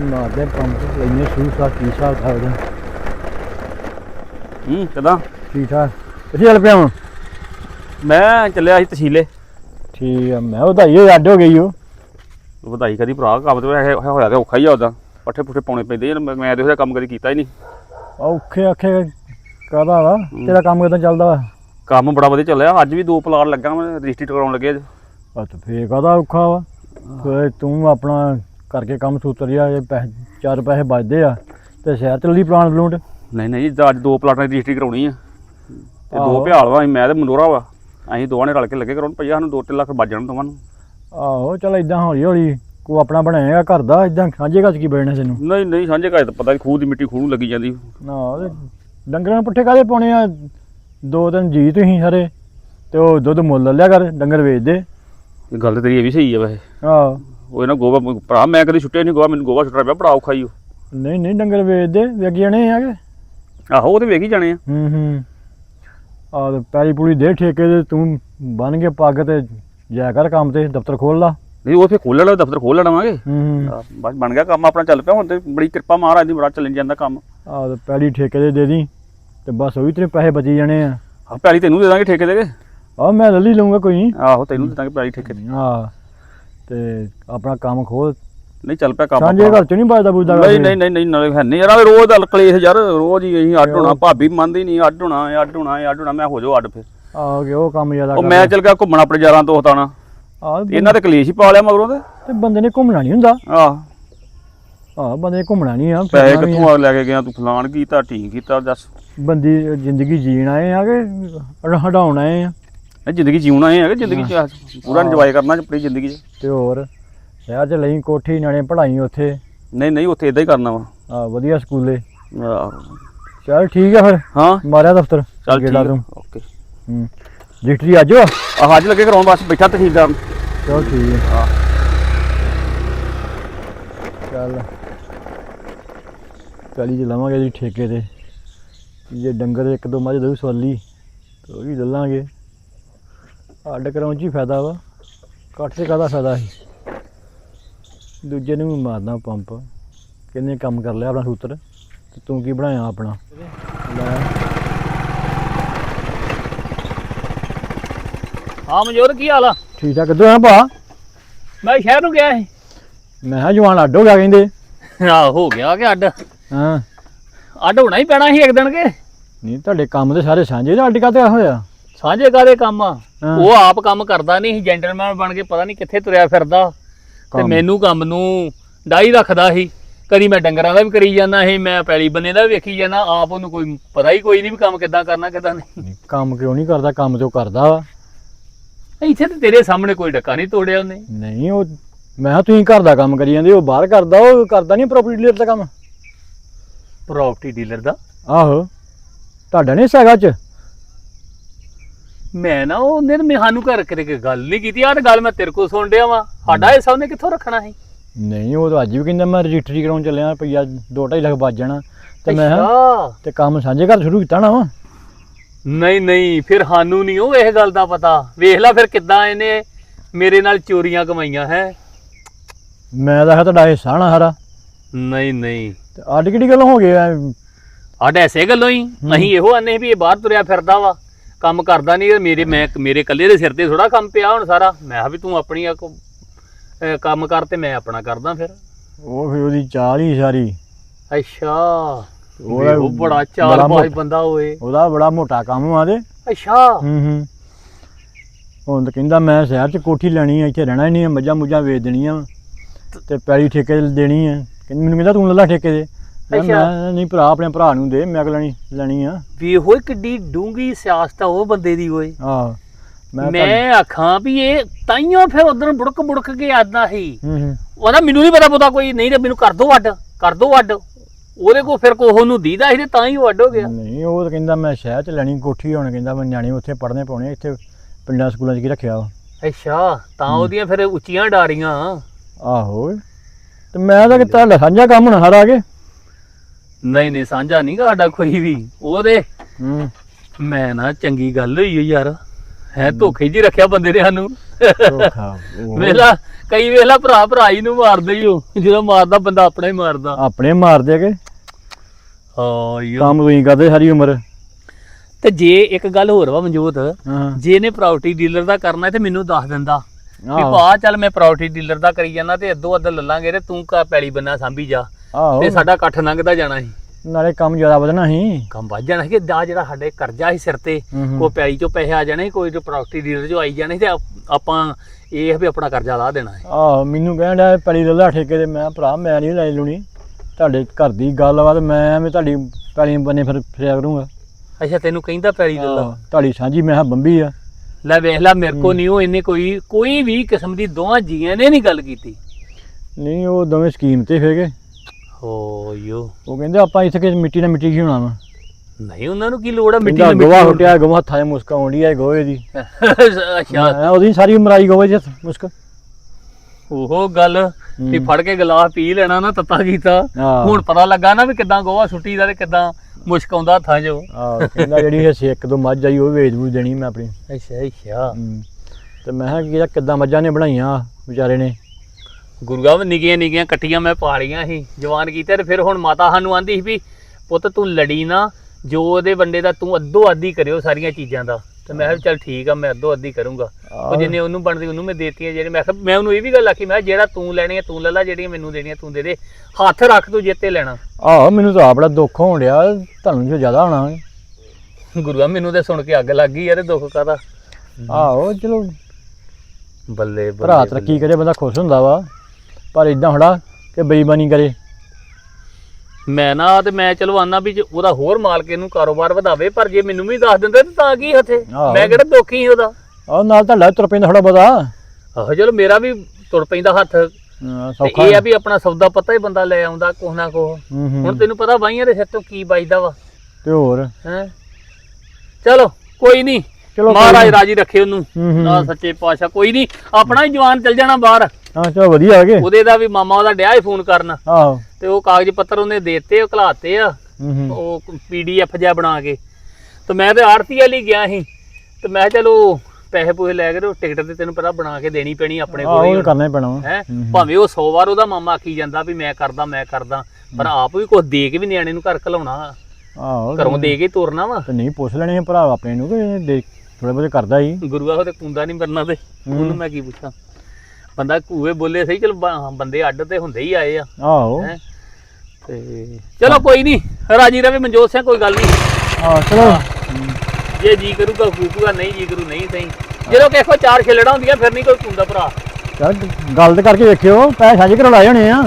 ਮਾਰਦੇ ਪੰਪ ਲੈਨੇ ਸੂ ਸਾ ਕੀ ਥਾ ਉਹਦਾ ਹੂੰ ਕਦਾਂ? ਠੀਕ ਠਾਕ ਕਿੱਥੇ ਚੱਲ ਪਿਆ ਮੈਂ ਚੱਲਿਆ ਸੀ ਤਸੀਲੇ। ਠੀਕ ਆ ਮੈਂ ਵਧਾਈ ਹੋਈ ਅੱਡ ਹੋ ਗਈ ਉਹ ਵਧਾਈ ਕਦੀ ਭਰਾ ਕੰਮ ਤੇ ਹੋਇਆ ਤੇ ਔਖਾ ਹੀ ਆ ਉਹਦਾ। ਪੱਠੇ ਪੁੱਠੇ ਪਾਉਣੇ ਪੈਂਦੇ ਆ, ਮੈਂ ਤੇ ਉਹਦਾ ਕੰਮ ਕਦੀ ਕੀਤਾ ਹੀ ਨਹੀਂ। ਔਖੇ ਆਖੇ ਕਾਹਦਾ ਵਾ? ਤੇਰਾ ਕੰਮ ਕਿਦਾਂ ਚੱਲਦਾ ਵਾ? ਕੰਮ ਬੜਾ ਵਧੀਆ ਚੱਲਿਆ ਅੱਜ ਵੀ ਦੋ ਪਲਾਟ ਲੱਗਾ ਮੈਂ ਰਜਿਸਟਰੀ ਕਰਾਉਣ ਲੱਗੇ ਅੱਜ। ਤੇ ਫੇਰ ਕਾਹਦਾ ਔਖਾ ਵਾ? ਤੂੰ ਆਪਣਾ ਕਰਕੇ ਕੰਮ ਸੂਤਰਿਆ ਇਹ ਪੈਸੇ ਚਾਰ ਪੈਸੇ ਬਚਦੇ ਆ ਤੇ ਸ਼ਹਿਰ ਚੱਲੀ ਪਲਾਨ ਪਲੂਟ ਨਹੀਂ ਨਹੀਂ ਜੀ, ਅੱਜ ਦੋ ਪਲਾਟਾਂ ਦੀ ਰਜਿਸਟਰੀ ਕਰਾਉਣੀ ਆ। ਤੇ ਦੋ ਆਹੋ। ਭਿਆਲ ਵਾ ਅਸੀਂ ਮੈਂ ਤੇ ਮਨੋਰਾ ਵਾ ਅਸੀਂ ਦੋਵਾਂ ਨੇ ਰਲ ਕੇ ਲੱਗੇ ਕਰਾਉਣ ਪਈਆ ਸਾਨੂੰ 2-3 ਲੱਖ ਬਚ ਜਾਣ ਦੋਵਾਂ ਨੂੰ। ਆਹੋ ਚੱਲ ਇਦਾਂ ਹੌਲੀ ਹੌਲੀ ਕੋ ਆਪਣਾ ਬਣਾਏਗਾ ਘਰ ਦਾ ਇਦਾਂ ਸਾਂਝੇ ਘਰ ਚ ਕੀ ਬੈਠਣਾ ਤੈਨੂੰ? ਨਹੀਂ ਨਹੀਂ ਸਾਂਝੇ ਘਰ ਤਾਂ ਪਤਾ ਨਹੀਂ ਖੂਹ ਦੀ ਮਿੱਟੀ ਖੂਹ ਨੂੰ ਲੱਗੀ ਜਾਂਦੀ। ਨਾ ਉਹਦੇ ਡੰਗਰਾਂ ਨੂੰ ਪੱਠੇ ਕਾਹਦੇ ਪਾਉਣੇ ਆ? ਦੋ ਤਿੰਨ ਜੀ ਤੁਸੀਂ ਸਾਰੇ ਤੇ ਉਹ ਦੁੱਧ ਮੁੱਲ ਲੈ ਲਿਆ ਕਰ ਡੰਗਰ ਵੇਚਦੇ। ਇਹ ਗੱਲ ਤੇਰੀ ਇਹ ਵੀ ਸਹੀ ਆ ਵੈਸੇ। ਆਹ। ਉਹ ਇਹਨਾਂ ਗੋਵਾ ਭਰਾ ਮੈਂ ਕਦੀ ਛੁੱਟਿਆ ਨਹੀਂ ਗੋਵਾ ਮੈਨੂੰ ਗੋਵਾ ਛੁੱਟਣਾ ਪਿਆ ਬੜਾ ਔਖਾ ਹੀ ਉਹ। ਨਹੀਂ ਨਹੀਂ ਡੰਗਰ ਵੇਚਦੇ ਵਿਕ ਜਾਣੇ ਹੈਗੇ? ਆਹੋ ਉਹ ਤੇ ਵੇਖ ਹੀ ਜਾਣੇ ਆ। ਹੂੰ ਹੂੰ। ਆਹ ਤੇ ਪੈਲੀ ਪੂਰੀ ਦੇ ਠੇਕੇ ਦੇ ਤੂੰ ਬਨ ਕੇ ਪੱਗ ਤੇ ਜਾ ਕਰ ਕੰਮ ਤੇ ਦਫ਼ਤਰ ਖੋਲ ਲਾ। ਨਹੀਂ ਉਹ ਫੇ ਖੋਲ ਲੈਣਾ ਦਫ਼ਤਰ ਖੋਲ ਲੈਣਾਵਾਂਗੇ ਹੂੰ ਬਸ ਬਣ ਗਿਆ ਕੰਮ ਆਪਣਾ ਚੱਲ ਪਿਆ ਹੁਣ ਤੇ ਬੜੀ ਕਿਰਪਾ ਮਹਾਰਾਜ ਦੀ ਬੜਾ ਚੱਲਣ ਜਾਂਦਾ ਕੰਮ। ਆਹ ਤੇ ਪੈਲੀ ਠੇਕੇ ਦੇ ਦੇ ਦੀ ਤੇ ਬਸ ਉਹ ਵੀ ਤੇਰੇ ਪੈਸੇ ਬਚੀ ਜਾਣੇ ਆ। ਆ ਪੈਲੀ ਤੈਨੂੰ ਦੇ ਦਾਂਗੇ ਠੇਕੇ ਦੇ ਕੇ? ਆਹ ਮੈਂ ਲੈ ਲਈ ਲਊਂਗਾ ਕੋਈ। ਨਹੀਂ ਆਹੋ ਤੈਨੂੰ ਦੇ ਦਾਂਗੇ ਪੈਲੀ ਠੇਕੇ ਤੇ। ਆਹ। ਤੇ ਆਪਣਾ ਕੰਮ ਖੋਲ ਨਹੀਂ ਚੱਲ ਪਿਆ ਕੰਮ ਸਾਂਝੇ। ਘਰ ਚ ਨਹੀਂ ਬਚਦਾ ਬੁਝਦਾ ਨਹੀਂ ਨਹੀਂ ਨਹੀਂ ਨਹੀਂ ਨਾਲੇ ਹੈ ਨਹੀਂ। ਯਾਰ ਰੋਜ਼ ਦਾ ਕਲੇਸ਼ ਯਾਰ ਰੋਜ਼ ਹੀ ਅਸੀਂ ਅੱਡ ਹੋਣਾ। ਭਾਬੀ ਮੰਨਦੀ ਨਹੀਂ ਅੱਡ ਹੋਣਾ ਅੱਡ ਹੋਣਾ ਅੱਡ ਹੋਣਾ ਮੈਂ ਹੋ ਜਾਓ ਅੱਡ ਫਿਰ। ਆਹ ਕਿ ਉਹ ਕੰਮ ਜ਼ਿਆਦਾ ਉਹ ਮੈਂ ਚੱਲ ਗਿਆ ਘੁੰਮਣ ਆਪਣੇ ਯਾਰਾਂ ਤੋਂ ਹਤਾਣਾ ਆਹ ਇਹਨਾਂ ਤੇ ਕਲੇਸ਼ ਹੀ ਪਾ ਲਿਆ ਮਗਰੋਂ ਤੇ। ਤੇ ਬੰਦੇ ਨੇ ਘੁੰਮਣਾ ਨਹੀਂ ਹੁੰਦਾ। ਆਹ। ਆਹ ਬੰਦੇ ਨੇ ਘੁੰਮਣਾ ਨਹੀਂ ਆ ਪੈਸੇ ਕਿੱਥੋਂ ਆ। ਲੈ ਕੇ ਗਿਆ ਤੂੰ ਫਲਾਣ ਕੀਤਾ ਢੀਂਗ ਕੀਤਾ ਦੱਸ। ਆ। ਬੰਦੀ ਜ਼ਿੰਦਗੀ ਜੀਣ ਆਏ ਆ ਕਿ ਹਟਾਉਣ ਆਏ ਆ। ਇਹ ਜ਼ਿੰਦਗੀ ਜਿਉਣਾ ਹੈ ਕਿ ਜ਼ਿੰਦਗੀ ਚ ਪੂਰਾ ਇੰਜੋਏ ਕਰਨਾ ਆਪਣੀ ਜ਼ਿੰਦਗੀ 'ਚ? ਤੇ ਹੋਰ ਸ਼ਹਿਰ ਚ ਲਈ ਕੋਠੀ ਨਾਲੇ ਪੜ੍ਹਾਈ ਉੱਥੇ। ਨਹੀਂ ਨਹੀਂ ਉੱਥੇ ਇਦਾਂ ਹੀ ਕਰਨਾ ਵਾ। ਆ ਵਧੀਆ ਸਕੂਲੇ। ਚੱਲ ਠੀਕ ਆ ਫਿਰ। ਹਾਂ। ਮਾਰਿਆ ਦਫ਼ਤਰ ਚੱਲ ਠੀਕ ਆ, ਓਕੇ। ਹੂੰ। ਰਜਿਸਟਰੀ ਅੱਜ ਆਹ ਅੱਜ ਲੱਗੇ ਕਰਾਉਣ ਬਸ ਬੈਠਾ ਤਹਿਸੀਲਦਾਰ। ਚਲ ਠੀਕ ਆ। ਹਾਂ। ਚੱਲ। ਕਾਲੀ ਚ ਲਵਾਂਗੇ ਜੀ ਠੇਕੇ ਤੇ। ਜੇ ਡੰਗਰ ਇੱਕ ਦੋ ਮੱਝ ਦੋ ਸਵਾਲੀ ਤੇ ਉਹ ਵੀ ਲੈ ਲਾਂਗੇ। ਅੱਡ ਕਰਾਉਣ ਚ ਹੀ ਫਾਇਦਾ ਵਾ ਘੱਟ ਤੇ ਕਾਹਦਾ ਫਾਇਦਾ ਸੀ? ਦੂਜੇ ਨੂੰ ਵੀ ਮਾਰਨਾ ਪੰਪ ਕਿੰਨੇ ਕੰਮ ਕਰ ਲਿਆ ਆਪਣਾ ਸੂਤਰ ਤੇ ਤੂੰ ਕੀ ਬਣਾਇਆ ਆਪਣਾ? ਹਾਂ ਮਨਜੋਤ ਕੀ ਹਾਲ ਆ? ਠੀਕ ਠਾਕ ਕਿੱਧਰ ਆ ਭਾ? ਮੈਂ ਸ਼ਹਿਰ ਨੂੰ ਗਿਆ ਸੀ। ਮੈਂ ਕਿਹਾ ਜਵਾਨ ਅੱਡ ਹੋ ਗਿਆ ਕਹਿੰਦੇ। ਆ ਹੋ ਗਿਆ ਕਿ ਅੱਡ? ਹਾਂ। ਅੱਡ ਹੋਣਾ ਹੀ ਪੈਣਾ ਸੀ ਇੱਕ ਦਿਨ ਕੇ। ਨਹੀਂ ਤੁਹਾਡੇ ਕੰਮ ਤੇ ਸਾਰੇ ਸਾਂਝੇ ਤੇ ਅੱਡ ਕਾਤੇ ਹੋਇਆ? ਸਾਂਝੇ ਕਾਦੇ ਕੰਮ ਆ। ਉਹ ਆਪ ਕੰਮ ਕਰਦਾ ਨਹੀਂ ਜੈਂਟਲਮੈਨ ਬਣ ਕੇ ਪਤਾ ਨਹੀਂ ਕਿੱਥੇ ਤੁਰਿਆ ਫਿਰਦਾ। ਤੇ। ਮੈਨੂੰ ਕੰਮ ਨੂੰ ਡਾਈ ਰੱਖਦਾ ਸੀ। ਕਦੀ ਮੈਂ ਡੰਗਰਾਂ ਦਾ ਵੀ ਕਰੀ ਜਾਂਦਾ ਸੀ ਮੈਂ ਪੈਲੀ ਬੰਨੇ ਦਾ ਵੀ ਵੇਖੀ ਜਾਂਦਾ। ਆਪ ਉਹਨੂੰ ਕੋਈ ਪਤਾ ਹੀ ਕੋਈ ਨਹੀਂ ਵੀ ਕੰਮ ਕਿੱਦਾਂ ਕਰਨਾ ਕਿੱਦਾਂ ਨਹੀਂ। ਕੰਮ ਕਿਉਂ ਨਹੀਂ ਕਰਦਾ ਕੰਮ ਉਹ ਕਰਦਾ ਵਾ। ਇੱਥੇ ਤੇ ਤੇਰੇ ਸਾਹਮਣੇ ਕੋਈ ਡੱਕਾ ਨਹੀਂ ਤੋੜਿਆ ਉਹਨੇ। ਨਹੀਂ ਉਹ ਮੈਂ ਕਿਹਾ ਤੁਸੀਂ ਘਰ ਦਾ ਕੰਮ ਕਰੀ ਜਾਂਦੇ ਉਹ ਬਾਹਰ ਕਰਦਾ ਉਹ ਕਰਦਾ ਨਹੀਂ ਪ੍ਰੋਪਰਟੀ ਡੀਲਰ ਦਾ ਕੰਮ? ਪ੍ਰਾਪਰਟੀ ਡੀਲਰ ਦਾ? ਆਹੋ। ਤੁਹਾਡਾ ਨਹੀਂ ਹੈਗਾ ਚ ਮੈਂ ਨਾ ਉਹਨੇ ਤੇ ਸਾਨੂੰ ਘਰ ਕਿਤੇ ਕੋਈ ਗੱਲ ਨਹੀਂ ਕੀਤੀ ਆਹ ਤਾਂ ਗੱਲ ਮੈਂ ਤੇਰੇ ਕੋਲ ਸੁਣ ਡਿਆ ਵਾਂ। ਸਾਡਾ ਹਿੱਸਾ ਉਹਨੇ ਕਿੱਥੋਂ ਰੱਖਣਾ ਸੀ? ਨਹੀਂ ਉਹ ਤਾਂ ਅੱਜ ਵੀ ਕਹਿੰਦਾ ਮੈਂ ਰਜਿਸਟਰੀ ਕਰਾਉਣ ਚੱਲਿਆ ਰੁਪਈਆ 2.5 ਲੱਖ ਬਚ ਜਾਣਾ। ਤੇ ਮੈਂ ਕਿਹਾ, ਅੱਛਾ। ਤੇ ਕੰਮ ਸਾਂਝੇ ਘਰ ਸ਼ੁਰੂ ਕੀਤਾ ਨਾ ਵਾ ਨਹੀਂ ਨਹੀਂ ਫਿਰ ਸਾਨੂੰ ਨਹੀਂ ਉਹ ਇਹ ਗੱਲ ਦਾ ਪਤਾ। ਵੇਖ ਲੈ ਫਿਰ ਕਿੱਦਾਂ ਇਹਨੇ ਮੇਰੇ ਨਾਲ ਚੋਰੀਆਂ ਕਮਾਈਆਂ ਹੈ? ਮੈਂ ਤਾਂ ਕਿਹਾ ਤੁਹਾਡਾ ਹਿੱਸਾ ਨਾ ਸਾਰਾ ਨਹੀਂ ਨਹੀਂ। ਤੇ ਅੱਡ ਕਿਹੜੀ ਗੱਲ ਹੋ ਗਿਆ ਆਡਾ ਐਸੇ ਗੱਲੋਂ ਹੀ। ਅਸੀਂ ਇਹੋ ਆਨੇ ਵੀ ਇਹ ਬਾਹਰ ਤੁਰਿਆ ਫਿਰਦਾ ਵਾ। ਕੰਮ ਕਰਦਾ ਨਹੀਂ ਮੇਰੇ ਮੈਂ ਮੇਰੇ ਇਕੱਲੇ ਦੇ ਸਿਰ ਤੇ ਥੋੜਾ ਕੰਮ ਪਿਆ ਹੁਣ ਸਾਰਾ। ਮੈਂ ਕਿਹਾ ਵੀ ਤੂੰ ਆਪਣੀ ਆ ਕੋ- ਅਹ ਕੰਮ ਕਰ ਤੇ ਮੈਂ ਆਪਣਾ ਕਰਦਾ ਫਿਰ। ਉਹ ਫਿਰ ਉਹਦੀ ਚਾਲ ਹੀ ਸਾਰੀ। ਅੱਛਾ। ਉਹਦਾ ਉਹ ਬੜਾ ਬੜਾ ਚਾਲਬਾਜ਼ ਮੋਟਾ- ਬੰਦਾ ਹੋਏ ਉਹਦਾ ਬੜਾ ਮੋਟਾ ਕੰਮ ਆ ਤੇ ਅੱਛਾ। ਹੂੰ ਹੂੰ। ਹੁਣ ਤਾਂ ਕਹਿੰਦਾ ਮੈਂ ਸ਼ਹਿਰ 'ਚ ਕੋਠੀ ਲੈਣੀ ਆ ਇੱਥੇ ਰਹਿਣਾ ਹੀ ਨਹੀਂ ਆ ਮੱਝਾਂ ਮੁੱਝਾਂ ਵੇਚ ਦੇਣੀਆਂ। ਵਾਂ ਤੇ ਪੈਲੀ ਠੇਕੇ ਤੇ ਦੇਣੀ ਆ। ਕਹਿੰਦਾ ਮੈਨੂੰ ਕਹਿੰਦਾ ਤੂੰ ਲੈ ਲਾ ਠੇਕੇ ਦੇ ਮੈਂ ਅੱਛਾ। ਮੈਂ ਨਹੀਂ ਭਰਾ ਆਪਣੇ ਭਰਾ ਨੂੰ ਦੇ ਮੈਂ ਕਿ ਲੈਣੀ ਲੈਣੀ ਆ। ਵੀ ਹੋਏ ਕਿੱਡੀ ਡੂੰਗੀ ਸਿਆਸਤ ਆ ਉਹ ਬੰਦੇ ਦੀ ਓਏ। ਆਹ ਮੈਂ ਤਾਂ- ਮੈਂ ਆਖਾਂ ਵੀ ਇਹ ਤਾਈਓ ਫਿਰ ਉਧਰ ਬੁੜਕ ਬੁੜਕ ਕੇ ਆਦਾ ਸੀ। ਹੂੰ ਹੂੰ। ਉਹਦਾ ਮੈਨੂੰ ਨਹੀਂ ਪਤਾ ਪਤਾ ਕੋਈ ਨਹੀਂ ਤੇ ਮੈਨੂੰ ਕਰ ਦੋ ਅੱਡ ਕਰ ਦੋ ਅੱਡ ਉਹਦੇ ਕੋ ਫਿਰ ਕੋਹ ਨੂੰ ਦੀਦਾ ਸੀ ਤੇ ਤਾਂ ਹੀ ਉਹ ਅੱਡ ਹੋ ਗਿਆ। ਨਹੀਂ ਉਹ ਤਾਂ ਕਹਿੰਦਾ ਮੈਂ ਸ਼ਹਿਰ 'ਚ ਲੈਣੀ ਕੋਠੀ ਹੁਣ ਕਹਿੰਦਾ ਮੈਂ ਨਿਆਣੇ ਉੱਥੇ ਪੜ੍ਹਨੇ ਪਾਉਣੇ ਇੱਥੇ ਪਿੰਡਾਂ ਸਕੂਲਾਂ 'ਚ ਕੀ ਰੱਖਿਆ ਵਾ। ਅੱਛਾ ਤਾਂ ਉਹਦੀਆਂ ਫਿਰ ਉੱਚੀਆਂ ਡਾਰੀਆਂ। ਆਹੋ ਤੇ ਮੈਂ ਤਾਂ ਕਿਤਾ ਸਾਂਝਾ ਕੰਮ ਹੁਣ ਹਰ ਆ ਕੇ ਨਹੀਂ ਨਹੀਂ ਸਾਂਝਾ ਨਹੀਂ ਸਾਡਾ ਕੋਈ ਵੀ। ਉਹਦੇ ਹੂੰ। ਮੈਂ ਨਾ ਚੰਗੀ ਗੱਲ ਹੋਈ ਓ ਯਾਰ। ਹੈ ਧੋਖੇ ਜੀ ਰੱਖਿਆ ਬੰਦੇ ਨੇ ਸਾਨੂੰ। ਧੋਖਾ ਵੇਲਾ ਕਈ ਵੇਲਾ ਭਰਾ ਭਰਾ ਹੀ ਨੂੰ ਮਾਰਦੇ ਹੀ ਹੋ ਜਦੋਂ ਮਾਰਦਾ ਬੰਦਾ ਆਪਣਾ ਹੀ ਮਾਰਦਾ। ਆਪਣੇ ਮਾਰਦੇ ਕੇ? ਹਾਂ ਯੋ ਕੰਮ ਤੁਸੀਂ ਕਰਦੇ ਸਾਰੀ ਉਮਰ? ਤੇ ਜੇ ਇੱਕ ਗੱਲ ਹੋਰ ਵਾ ਮਨਜੋਤ ਹਾਂ। ਜੇ ਇਹਨੇ ਪ੍ਰਾਪਰਟੀ ਡੀਲਰ ਦਾ ਕਰਨਾ ਤੇ ਮੈਨੂੰ ਦੱਸ ਦਿੰਦਾ। ਵੀ ਆਹੋ। ਭਾ ਚੱਲ ਮੈਂ ਪ੍ਰਾਪਰਟੀ ਡੀਲਰ ਦਾ ਕਰੀ ਜਾਣਾ ਤੇ ਅੱਧੋ ਅੱਧ ਲੱਲਾਂਗੇ ਤੇ ਤੂੰ ਕਾ ਪੈਲੀ ਬੰਨਾ ਸਾਂਭੀ ਜਾ। ਆਹੋ। ਤੇ ਸਾਡਾ ਇਕੱਠ ਲੰਘਦਾ ਜਾਣਾ ਸੀ। ਨਾਲੇ ਕੰਮ ਜ਼ਿਆਦਾ ਵਧਣਾ ਸੀ। ਕੰਮ ਵੱਜ ਜਾਣਾ ਸੀ ਕਿ ਦਾ ਜਿਹੜਾ ਸਾਡੇ ਕਰਜ਼ਾ ਸੀ ਸਿਰ ਤੇ। ਕੋਈ ਪੈਲੀ ਚੋਂ ਪੈਸੇ ਆ ਜਾਣੇ ਕੋਈ ਪ੍ਰਾਪਰਟੀ ਡੀਲਰ ਚੋਂ ਆਈ ਜਾਣੇ ਤੇ ਆਪ- ਇਹ ਵੀ ਆਪਣਾ ਕਰਜ਼ਾ ਲਾ ਦੇਣਾ ਹੈ ਆਹੋ ਮੈਨੂੰ ਕਹਿਣ ਡਿਆ ਪੈਲੀ ਲੱਲਾ ਠੇਕੇ ਤੇ ਮੈਂ ਭਰਾ ਮੈਂ ਨਹੀਂ ਲੈ ਲੂਣੀ। ਤੁਹਾਡੇ ਘਰ ਦੀ ਗੱਲ ਵਾ ਤੇ ਮੈਂ ਐਵੇਂ ਤੁਹਾਡੀ ਪੈਲੀ ਬੰਨੇ ਫਿਰ ਫਿਰਿਆ ਕਰੂੰਗਾ। ਅੱਛਾ ਤੈਨੂੰ ਕਹਿੰਦਾ ਪੈਲੀ ਲੈ ਲਾ। ਆਹੋ, ਤੁਹਾਡੀ ਸਾਂਝੀ ਮੈਂ ਬੰਬੀ ਆ। ਲੈ ਵੇਖ ਲੈ ਮੇਰੇ ਕੋ ਨਹੀਂ ਉਹ ਇਹਨੇ ਕੋਈ ਕੋਈ ਵੀ ਕਿਸਮ ਦੀ ਦੋਵਾਂ ਜੀਆਂ ਨੇ ਨਹੀਂ ਗੱਲ ਕੀਤੀ। ਨਹੀਂ ਉਹ ਦੋਵੇਂ ਸਕੀਮ ਤੇ ਫੇਗੇ ਹੋ ਯੋ। ਉਹ ਕਹਿੰਦੇ ਆਪਾਂ ਇੱਥੇ ਕਿ ਮਿੱਟੀ ਨਾਲ ਮਿੱਟੀ ਹੋਣਾ ਵਾ। ਨਹੀਂ ਉਹਨਾਂ ਨੂੰ ਕੀ ਲੋੜ ਆ ਮਿੱਟੀ ਮਿੱਟੀ ਨਾਲ ਗੋਹਾ ਮਿੱਟੀ ਹੁੱਟਿਆ ਗੋਹਾ ਹੱਥਾਂ 'ਚ ਮੁਸਕ ਆਉਂਦੀ ਹੈ ਗੋਹੇ ਦੀ। ਅੱਛਾ। ਮੈਂ ਉਹਦੀ ਸਾਰੀ ਉਮਰ ਆਈ ਗੋਹੇ 'ਚ ਮੁਸਕ। ਉਹ ਗੱਲ ਵੀ ਫੜ ਕੇ ਗਲਾਸ ਪੀ ਲੈਣਾ ਨਾ ਤੱਤਾ ਕੀਤਾ। ਹੁਣ ਪਤਾ ਲੱਗਾ ਨਾ ਵੀ ਕਿਦਾਂ ਗੋਹਾ ਸੁੱਟੀ ਦਾ ਤੇ ਕਿਦਾਂ ਮੁਸ਼ਕ ਆਉਂਦਾ ਹੱਥਾਂ 'ਚੋਂ। ਆਹ ਕਹਿੰਦਾ ਜਿਹੜੀ ਇਹ ਇੱਕ ਦੋ ਮੱਝ ਆਈ ਉਹ ਵੇਚ ਬੂਝ ਦੇਣੀ ਮੈਂ ਆਪਣੀ। ਅੱਛਾ ਅੱਛਾ। ਤੇ ਮੈਂ ਕਿਹਾ ਕਿ ਕਿੱਦਾਂ ਮੱਝਾਂ ਨੇ ਬਣਾਈਆਂ ਵਿਚਾਰੇ ਨੇ? ਗੁਰੂਆ ਨਿੱਕੀਆਂ ਨਿੱਕੀਆਂ ਕੱਟੀਆਂ ਮੈਂ ਪਾਲੀਆਂ ਸੀ ਜਵਾਨ ਕੀਤੇ ਤੇ ਫਿਰ ਹੁਣ ਮਾਤਾ ਸਾਨੂੰ ਆਂਦੀ ਸੀ ਵੀ ਪੁੱਤ ਤੂੰ ਲੜੀ ਨਾ ਜੋ ਉਹਦੇ ਵੰਡੇ ਦਾ ਤੂੰ ਅੱਧੋ ਅੱਧੀ ਕਰਿਓ ਸਾਰੀਆਂ ਚੀਜ਼ਾਂ ਦਾ। ਤੇ ਮੈਂ ਕਿਹਾ ਚੱਲ ਠੀਕ ਆ ਮੈਂ ਅੱਧੋ ਅੱਧੀ ਕਰੂੰਗਾ। ਉਹ। ਜਿੰਨੇ ਉਹਨੂੰ ਬਣਦੀ ਉਹਨੂੰ ਮੈਂ ਦੇਤੀਆਂ ਜਿਹੜੇ ਮੈਂ ਕਿਹਾ ਮੈਂ ਉਹਨੂੰ ਇਹ ਵੀ ਗੱਲ ਆਖੀ ਮੈਂ ਜਿਹੜਾ ਤੂੰ ਲੈਣੀਆਂ ਤੂੰ ਲੈ ਲੈ ਜਿਹੜੀਆਂ ਮੈਨੂੰ ਦੇਣੀਆਂ ਤੂੰ ਦੇ ਦੇ। ਹੱਥ ਰੱਖ ਤੂੰ ਜਿੱਤੇ ਲੈਣਾ। ਆਹੋ ਮੈਨੂੰ ਤਾਂ ਬੜਾ ਦੁੱਖ ਹੋਣ ਡਿਆ ਤੁਹਾਨੂੰ ਜੋ ਜ਼ਿਆਦਾ ਹੋਣਾ। ਗੁਰੂਆ ਮੈਨੂੰ ਤੇ ਸੁਣ ਕੇ ਅੱਗ ਲੱਗ ਗਈ ਯਾਰ ਦੁੱਖ ਕਾਦਾ ਆਹੋ ਚਲੋ। ਬੱਲੇ ਭਰਾ ਤਰੱਕੀ ਕਰੇ ਬੰਦਾ ਖੁਸ਼ ਹੁੰਦਾ ਵਾ। ਪਰ ਇਦਾਂ ਹੜਾ ਕਿ ਬੇਈਮਾਨੀ ਕਰੇ। ਮੈਂ ਨਾ ਤੇ ਮੈਂ ਚਲੋ ਆਨਾ ਵੀ ਜੇ ਉਹਦਾ ਹੋਰ ਮਾਲਕ ਇਹਨੂੰ ਕਾਰੋਬਾਰ ਵਧਾਵੇ ਪਰ ਜੇ ਮੈਨੂੰ ਵੀ ਦੱਸ ਦਿੰਦੇ ਤੇ ਤਾਂ ਕੀ ਹੱਥੇ? ਆਹੋ। ਮੈਂ ਕਿਹੜਾ ਦੁਖੀ ਸੀ ਉਹਦਾ? ਆਹ ਨਾਲ ਤੁਹਾਡਾ ਤੁਰ ਪੈਂਦਾ ਥੋੜਾ ਬਹੁਤਾ। ਆਹੋ ਚਲੋ ਮੇਰਾ ਵੀ ਤੁਰ ਪੈਂਦਾ ਹੱਥ। ਤੇ ਸੌਖਾ ਇਹ ਆ ਵੀ ਆਪਣਾ ਸੌਦਾ ਪਤਾ ਹੀ ਬੰਦਾ ਲੈ ਆਉਂਦਾ ਕੁਛ ਨਾ ਕੁਛ। ਹੂੰ ਹੂੰ। ਹੁਣ ਤੈਨੂੰ ਪਤਾ ਬਾਈਆਂ ਦੇ ਸਿਰ ਤੋਂ ਕੀ ਵੱਜਦਾ ਵਾ। ਤੇ ਹੋਰ? ਹੈ? ਚਲੋ ਕੋਈ ਨਹੀਂ। ਚਲੋ ਕੋਈ ਮਹਾਰਾਜ। ਰਾਜੀ ਰੱਖੇ ਉਹਨੂੰ। ਹੂੰ ਹੂੰ। ਨਾ ਸੱਚੇ ਪਾਤਸ਼ਾਹ ਕੋਈ ਨਹੀਂ। ਆਪਣਾ ਹੀ ਜਵਾਨ ਚੱਲ ਜਾਣਾ ਬਾਹਰ। ਹਾਂ ਚਲੋ ਵਧੀਆ ਆ ਗਏ। ਉਹਦੇ ਦਾ ਵੀ ਮਾਮਾ ਉਹਦਾ ਡਿਆ ਹੀ ਫੋਨ ਕਰਨ। ਆਹੋ। ਤੇ ਉਹ ਕਾਗਜ਼ ਪੱਤਰ ਉਹਨੇ ਦੇਤੇ ਉਹ ਘਲਾਤੇ ਆ। ਹੂੰ ਹੂੰ। ਉਹ ਪੀਡੀਐਫ ਜਿਹਾ ਬਣਾ ਕੇ। ਤੇ ਮੈਂ ਤੇ ਆਰਤੀ ਵਾਲੀ ਗਿਆ ਸੀ। ਤੇ ਮੈਂ ਕਿਹਾ ਚਲੋ ਪੈਸੇ ਪੂਸੇ ਲੈ ਕੇ ਤੇ ਉਹ ਟਿਕਟ ਤੇ ਤੈਨੂੰ ਪਤਾ ਬਣਾ ਕੇ ਦੇਣੀ ਪੈਣੀ ਆਪਣੇ ਆਹੋ ਕੋਲ ਉਹ ਹੀ ਕਰਨਾ ਹੀ ਪੈਣਾ ਵਾ। ਹੈ? ਹੂੰ ਹੂੰ। ਭਾਵੇਂ ਉਹ 100 ਵਾਰ ਉਹਦਾ ਮਾਮਾ ਆਖੀ ਜਾਂਦਾ ਵੀ ਮੈਂ ਕਰਦਾ ਮੈਂ ਕਰਦਾ। ਪਰ ਆਪ ਵੀ ਕੁਝ ਦੇ ਕੇ ਵੀ ਨਿਆਣੇ ਨੂੰ ਘਰ ਘਲਾਉਣਾ ਆਹੋ ਘਰੋਂ ਦੇ ਕੇ ਹੀ ਤੋਰਨਾ ਵਾ। ਤੇ ਨਹੀਂ ਪੁੱਛ ਲੈਣੇ ਭਰਾ ਆਪਣੇ ਨੂੰ ਕਿ ਇਹ ਦੇ ਥੋੜੇ ਬਹੁਤੇ ਕਰਦਾ ਹੀ। ਗੁਰੂਆ ਉਹਦੇ ਕੁੰਦਾ ਨਹੀਂ ਮਰਨਾ ਤੇ। ਉਹਨੂੰ ਮੈਂ ਕੀ ਪੁੱਛਾਂ? ਬੰਦਾ ਕੂਏ ਬੋਲੇ ਸਹੀ ਚਲ ਬੰਦੇ ਅੱਡ ਤੇ ਹੁੰਦੇ ਹੀ ਆਏ ਆ। ਆਹੋ। ਹੈਂ। ਤੇ ਚਲੋ ਕੋਈ ਨਹੀਂ ਰਾਜੀ ਰਵੇ ਮਨਜੋਤ ਸਿੰਘ ਕੋਈ ਗੱਲ ਨਹੀਂ ਆਹ ਚਲੋ। ਜੇ ਜੀ ਕਰੂਗਾ ਫੂਕੂਗਾ ਨਹੀਂ ਜੀ ਕਰੂ ਨਹੀਂ ਸਹੀ। ਜਦੋਂ ਕਿਸੇ ਕੋ ਚਾਰ ਖੇਲੜਾ ਹੁੰਦੀਆਂ ਫਿਰ ਨਹੀਂ ਕੋਈ ਕੁੰਦਾ ਭਰਾ। ਚੱਲ ਗੱਲ ਤੇ ਕਰਕੇ ਵੇਖਿਓ ਪੈਸੇ ਸਾਂਝੇ ਕਰੋ ਲਾਏ ਹੋਣੇ ਆ।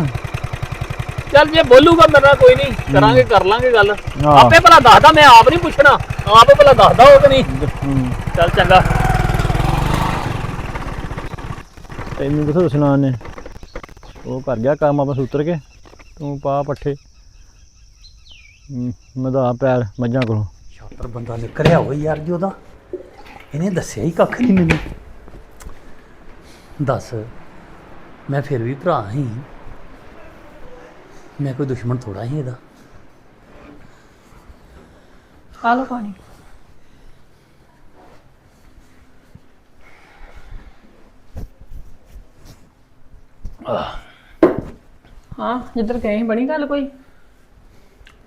ਚੱਲ ਜੇ ਬੋਲੂਗਾ ਮੇਰੇ ਨਾਲ ਕੋਈ ਨਹੀਂ ਕਰਾਂਗੇ ਕਰ ਲਾਂਗੇ ਗੱਲ। ਆਪੇ ਭਲਾ ਦੱਸਦਾ ਮੈਂ ਆਪ ਨਹੀਂ ਪੁੱਛਣਾ। ਆਪੇ ਭਲਾ ਦੱਸਦਾ ਉਹ ਕਿ ਨਹੀਂ ਹੂੰ। ਚੱਲ ਚੰਗਾ। ਤੈਨੂੰ ਕਿਥੋਂ ਦੱਸਣਾ ਉਹਨੇ? ਉਹ ਕਰ ਗਿਆ ਕੰਮ ਆਪਾਂ ਸੂਤਰ ਕੇ ਤੂੰ ਪਾ ਪੱਠੇ। ਮਧਾ ਪੈਰ ਮੱਝਾਂ ਕੋਲੋਂ। ਛਾਤਰ ਬੰਦਾ ਨਿਕਲਿਆ ਹੋਈ ਯਾਰ ਜੀ ਉਹਦਾ। ਇਹਨੇ ਦੱਸਿਆ ਹੀ ਕੱਖ ਨਹੀਂ ਮੈਨੂੰ। ਦੱਸ ਮੈਂ ਫਿਰ ਵੀ ਭਰਾ ਹੀ। ਮੈਂ ਕੋਈ ਦੁਸ਼ਮਣ ਥੋੜਾ ਹੀ ਇਹਦਾ। ਆ ਪਾਣੀ। ਹਾਂ ਜਿੱਧਰ ਗਏ ਸੀ, ਬਣੀ ਗੱਲ ਕੋਈ?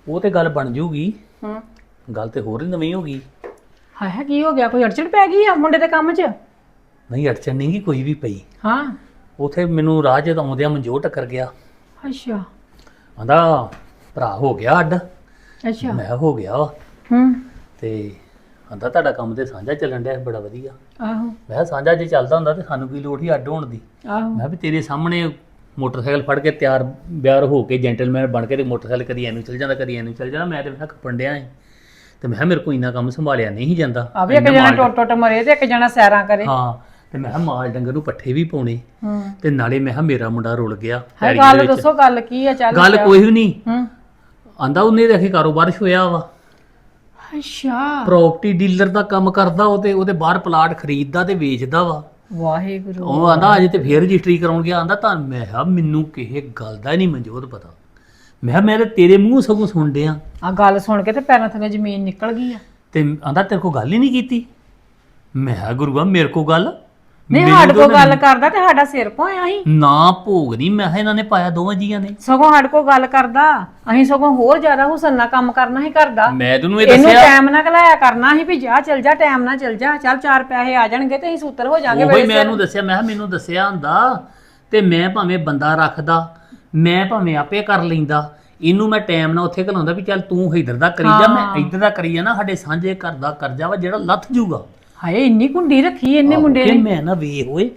ਉਹ ਤੇ ਗੱਲ ਬਣ ਜੂਗੀ। ਹਾਂ। ਗੱਲ ਤੇ ਹੋਰ ਹੀ ਨਵੀਂ ਹੋ ਗਈ। ਹਾਏ ਹਾਏ ਕੀ ਹੋ ਗਿਆ? ਕੋਈ ਅੜਚਣ ਪੈ ਗਈ ਆ ਮੁੰਡੇ ਦੇ ਕੰਮ 'ਚ? ਨਹੀਂ ਅੜਚਣ ਨਹੀਂ ਗੀ ਕੋਈ ਵੀ ਪਈ। ਹਾਂ। ਉਥੇ ਮੈਨੂੰ ਰਾਹ 'ਚ ਆਉਂਦਿਆਂ ਮਨਜੋਤ ਟੱਕਰ ਗਿਆ। ਅੱਛਾ। ਆਂਦਾ ਭਰਾ ਹੋ ਗਿਆ ਅੱਡ। ਅੱਛਾ। ਮੈਂ ਕਿਹਾ ਹੋ ਗਿਆ ਵਾ। ਹੂੰ। ਤੇ ਆਂਦਾ ਤੁਹਾਡਾ ਕੰਮ ਤੇ ਸਾਂਝਾ ਚੱਲਣ ਡਿਆ ਬੜਾ ਵਧੀਆ। ਆਹੋ। ਮੈਂ ਕਿਹਾ ਸਾਂਝਾ ਜੇ ਚੱਲਦਾ ਹੁੰਦਾ ਤੇ ਸਾਨੂੰ ਕੀ ਲੋੜ ਸੀ ਅੱਡ ਹੋਣ ਦੀ? ਆਹੋ। ਮੈਂ ਵੀ ਤੇਰੇ ਸਾਹਮਣੇ ਮੋਟਰਸਾਈਕਲ ਫੜ ਕੇ ਤਿਆਰ ਬਿਆਰ ਹੋ ਕੇ ਜੈਂਟਲਮੈਨ ਬਣ ਕੇ ਤੇ ਮੋਟਰਸਾਈਕਲ ਕਦੀ ਐਨੂੰ ਚੱਲ ਜਾਂਦਾ ਕਦੀ ਐਨੂੰ ਚੱਲ ਜਾਂਦਾ। ਮੈਂ ਤੇ ਮੈਂ ਖੱਪਣ ਡਿਆ ਤੇ ਮੈਂ ਕਿਹਾ ਮੇਰੇ ਕੋਲ ਇੰਨਾ ਕੰਮ ਸੰਭਾਲਿਆ ਨਹੀਂ ਜਾਂਦਾ। ਆ ਵੀ ਇੱਕ ਇੰਨਾ ਜਣਾ ਮਾਲ- ਟੁੱਟ ਟੁੱਟ ਮਰੇ ਤੇ ਇੱਕ ਜਣਾ ਸੈਰਾਂ ਕਰੇ। ਹਾਂ ਤੇ ਮੈਂ ਕਿਹਾ ਮਾਲ ਡੰਗਰ ਨੂੰ ਪੱਠੇ ਵੀ ਪਾਉਣੇ। ਹੂੰ। ਤੇ ਨਾਲੇ ਮੈਂ ਕਿਹਾ ਮੇਰਾ ਮੁੰਡਾ ਰੁਲ ਗਿਆ ਪੈਲੀ ਗੱਲ ਵਿੱਚ। ਦੱਸੋ ਗੱਲ ਕੀ ਆ ਚੱਲ ਗੱਲ। ਕੋਈ ਵੀ ਨਹੀਂ। ਹੂੰ। ਆਂਦਾ ਉਹਨੇ ਦੇਖੇ ਕਾਰੋਬਾਰ ਚ ਹੋਇਆ ਵਾ। ਅੱਛਾ। ਪ੍ਰਾਪਰਟੀ ਡੀਲਰ ਦਾ ਕੰਮ ਕਰਦਾ ਉਹ ਤੇ ਉਹਦੇ ਬਾਹਰ ਪਲਾਟ ਖਰੀਦਦਾ ਤੇ ਵੇਚਦਾ ਵਾ। ਵਾਹਿਗੁਰੂ। ਉਹ ਆਂਦਾ ਅਜੇ ਤੇ ਫੇਰ ਰਜਿਸਟਰੀ ਕਰਾਉਣ ਗਿਆ। ਆਂਦਾ ਤਾਂ ਮੈਂ ਕਿਹਾ ਮੈਨੂੰ ਕਿਸੇ ਗੱਲ ਦਾ ਨਹੀਂ ਮਨਜੋਤ ਪਤਾ। ਮੈਂ ਕਿਹਾ ਮੈਂ ਤੇ ਤੇਰੇ ਮੂੰਹ ਸਗੋਂ ਸੁਣ ਡਿਆ। ਆ ਗੱਲ ਸੁਣ ਕੇ ਤੇ ਪੈਰਾਂ ਥੱਲੇ ਜ਼ਮੀਨ ਨਿਕਲ ਗਈ ਆ। ਤੇ ਆਂਦਾ ਤੇਰੇ ਕੋਲ ਗੱਲ ਹੀ ਨਹੀਂ ਕੀਤੀ? ਮੈਂ ਕਿਹਾ ਗੁਰੂਆ ਮੇਰੇ ਕੋਲ ਗੱਲ ਨਹੀਂ ਸਾਡੇ ਤਾਂ ਗੱਲ ਕਰਦਾ ਤੇ ਸਾਡਾ ਸਿਰ ਭੋਇਆ ਸੀ ਨਾ ਭੋਗ ਨਹੀਂ ਮੈਂ ਕਿਹਾ ਇਹਨਾਂ ਨੇ ਪਾਇਆ ਦੋਵਾਂ ਜੀਆਂ ਨੇ। ਸਗੋਂ ਸਾਡੇ ਕੋਲ ਗੱਲ ਕਰਦਾ। ਅਸੀਂ ਸਗੋਂ ਹੋਰ ਜ਼ਿਆਦਾ ਹੁਸਨ ਨਾਲ ਕੰਮ ਕਰਨਾ ਸੀ ਕਰਦਾ ਮੈਂ ਤੈਨੂੰ ਇਹ ਇਹਨੂੰ ਦੱਸਿਆ। ਟਾਈਮ ਨਾਲ ਕਲਾਇਆ ਕਰਨਾ ਸੀ ਵੀ ਜਾ ਚਲ ਜਾ ਟਾਈਮ ਨਾਲ ਚਲ ਜਾ। ਚੱਲ ਚਾਰ ਪੈਸੇ ਆ ਜਾਣਗੇ ਤੇ ਅਸੀਂ ਸੂਤਰ ਹੋ ਜਾਾਂਗੇ ਉਹੀ ਮੈਂ ਇਹਨੂੰ ਦੱਸਿਆ ਮੈਂ ਕਿਹਾ ਮੈਨੂੰ ਦੱਸਿਆ ਹੁੰਦਾ ਤੇ ਮੈਂ ਭਾਵੇਂ ਬੰਦਾ ਰੱਖਦਾ ਮੈਂ ਭਾਵੇਂ ਆਪੇ ਕਰ ਲੈਂਦਾ। ਇਹਨੂੰ ਮੈਂ ਟਾਈਮ ਨਾਲ ਉੱਥੇ ਘਲਾਉਂਦਾ ਵੀ ਚੱਲ ਤੂੰ ਇਧਰ ਦਾ ਕਰੀ ਜਾ ਮੈਂ ਇਧਰ ਦਾ ਕਰੀ ਜਾ ਨਾ ਸਾਡੇ ਸਾਂਝੇ ਘਰ ਦਾ ਕਰਜ਼ਾ ਵਾ ਜਿਹੜਾ ਲੱਥ ਜੂਗਾ। ਹਾਏ ਇੰਨੀ ਕੁੰਡੀ ਰੱਖੀ ਇਹਨੇ ਮੁੰਡੇ ਨੇ। ਮੈਂ ਨਾ ਵੇਖ ਓਏ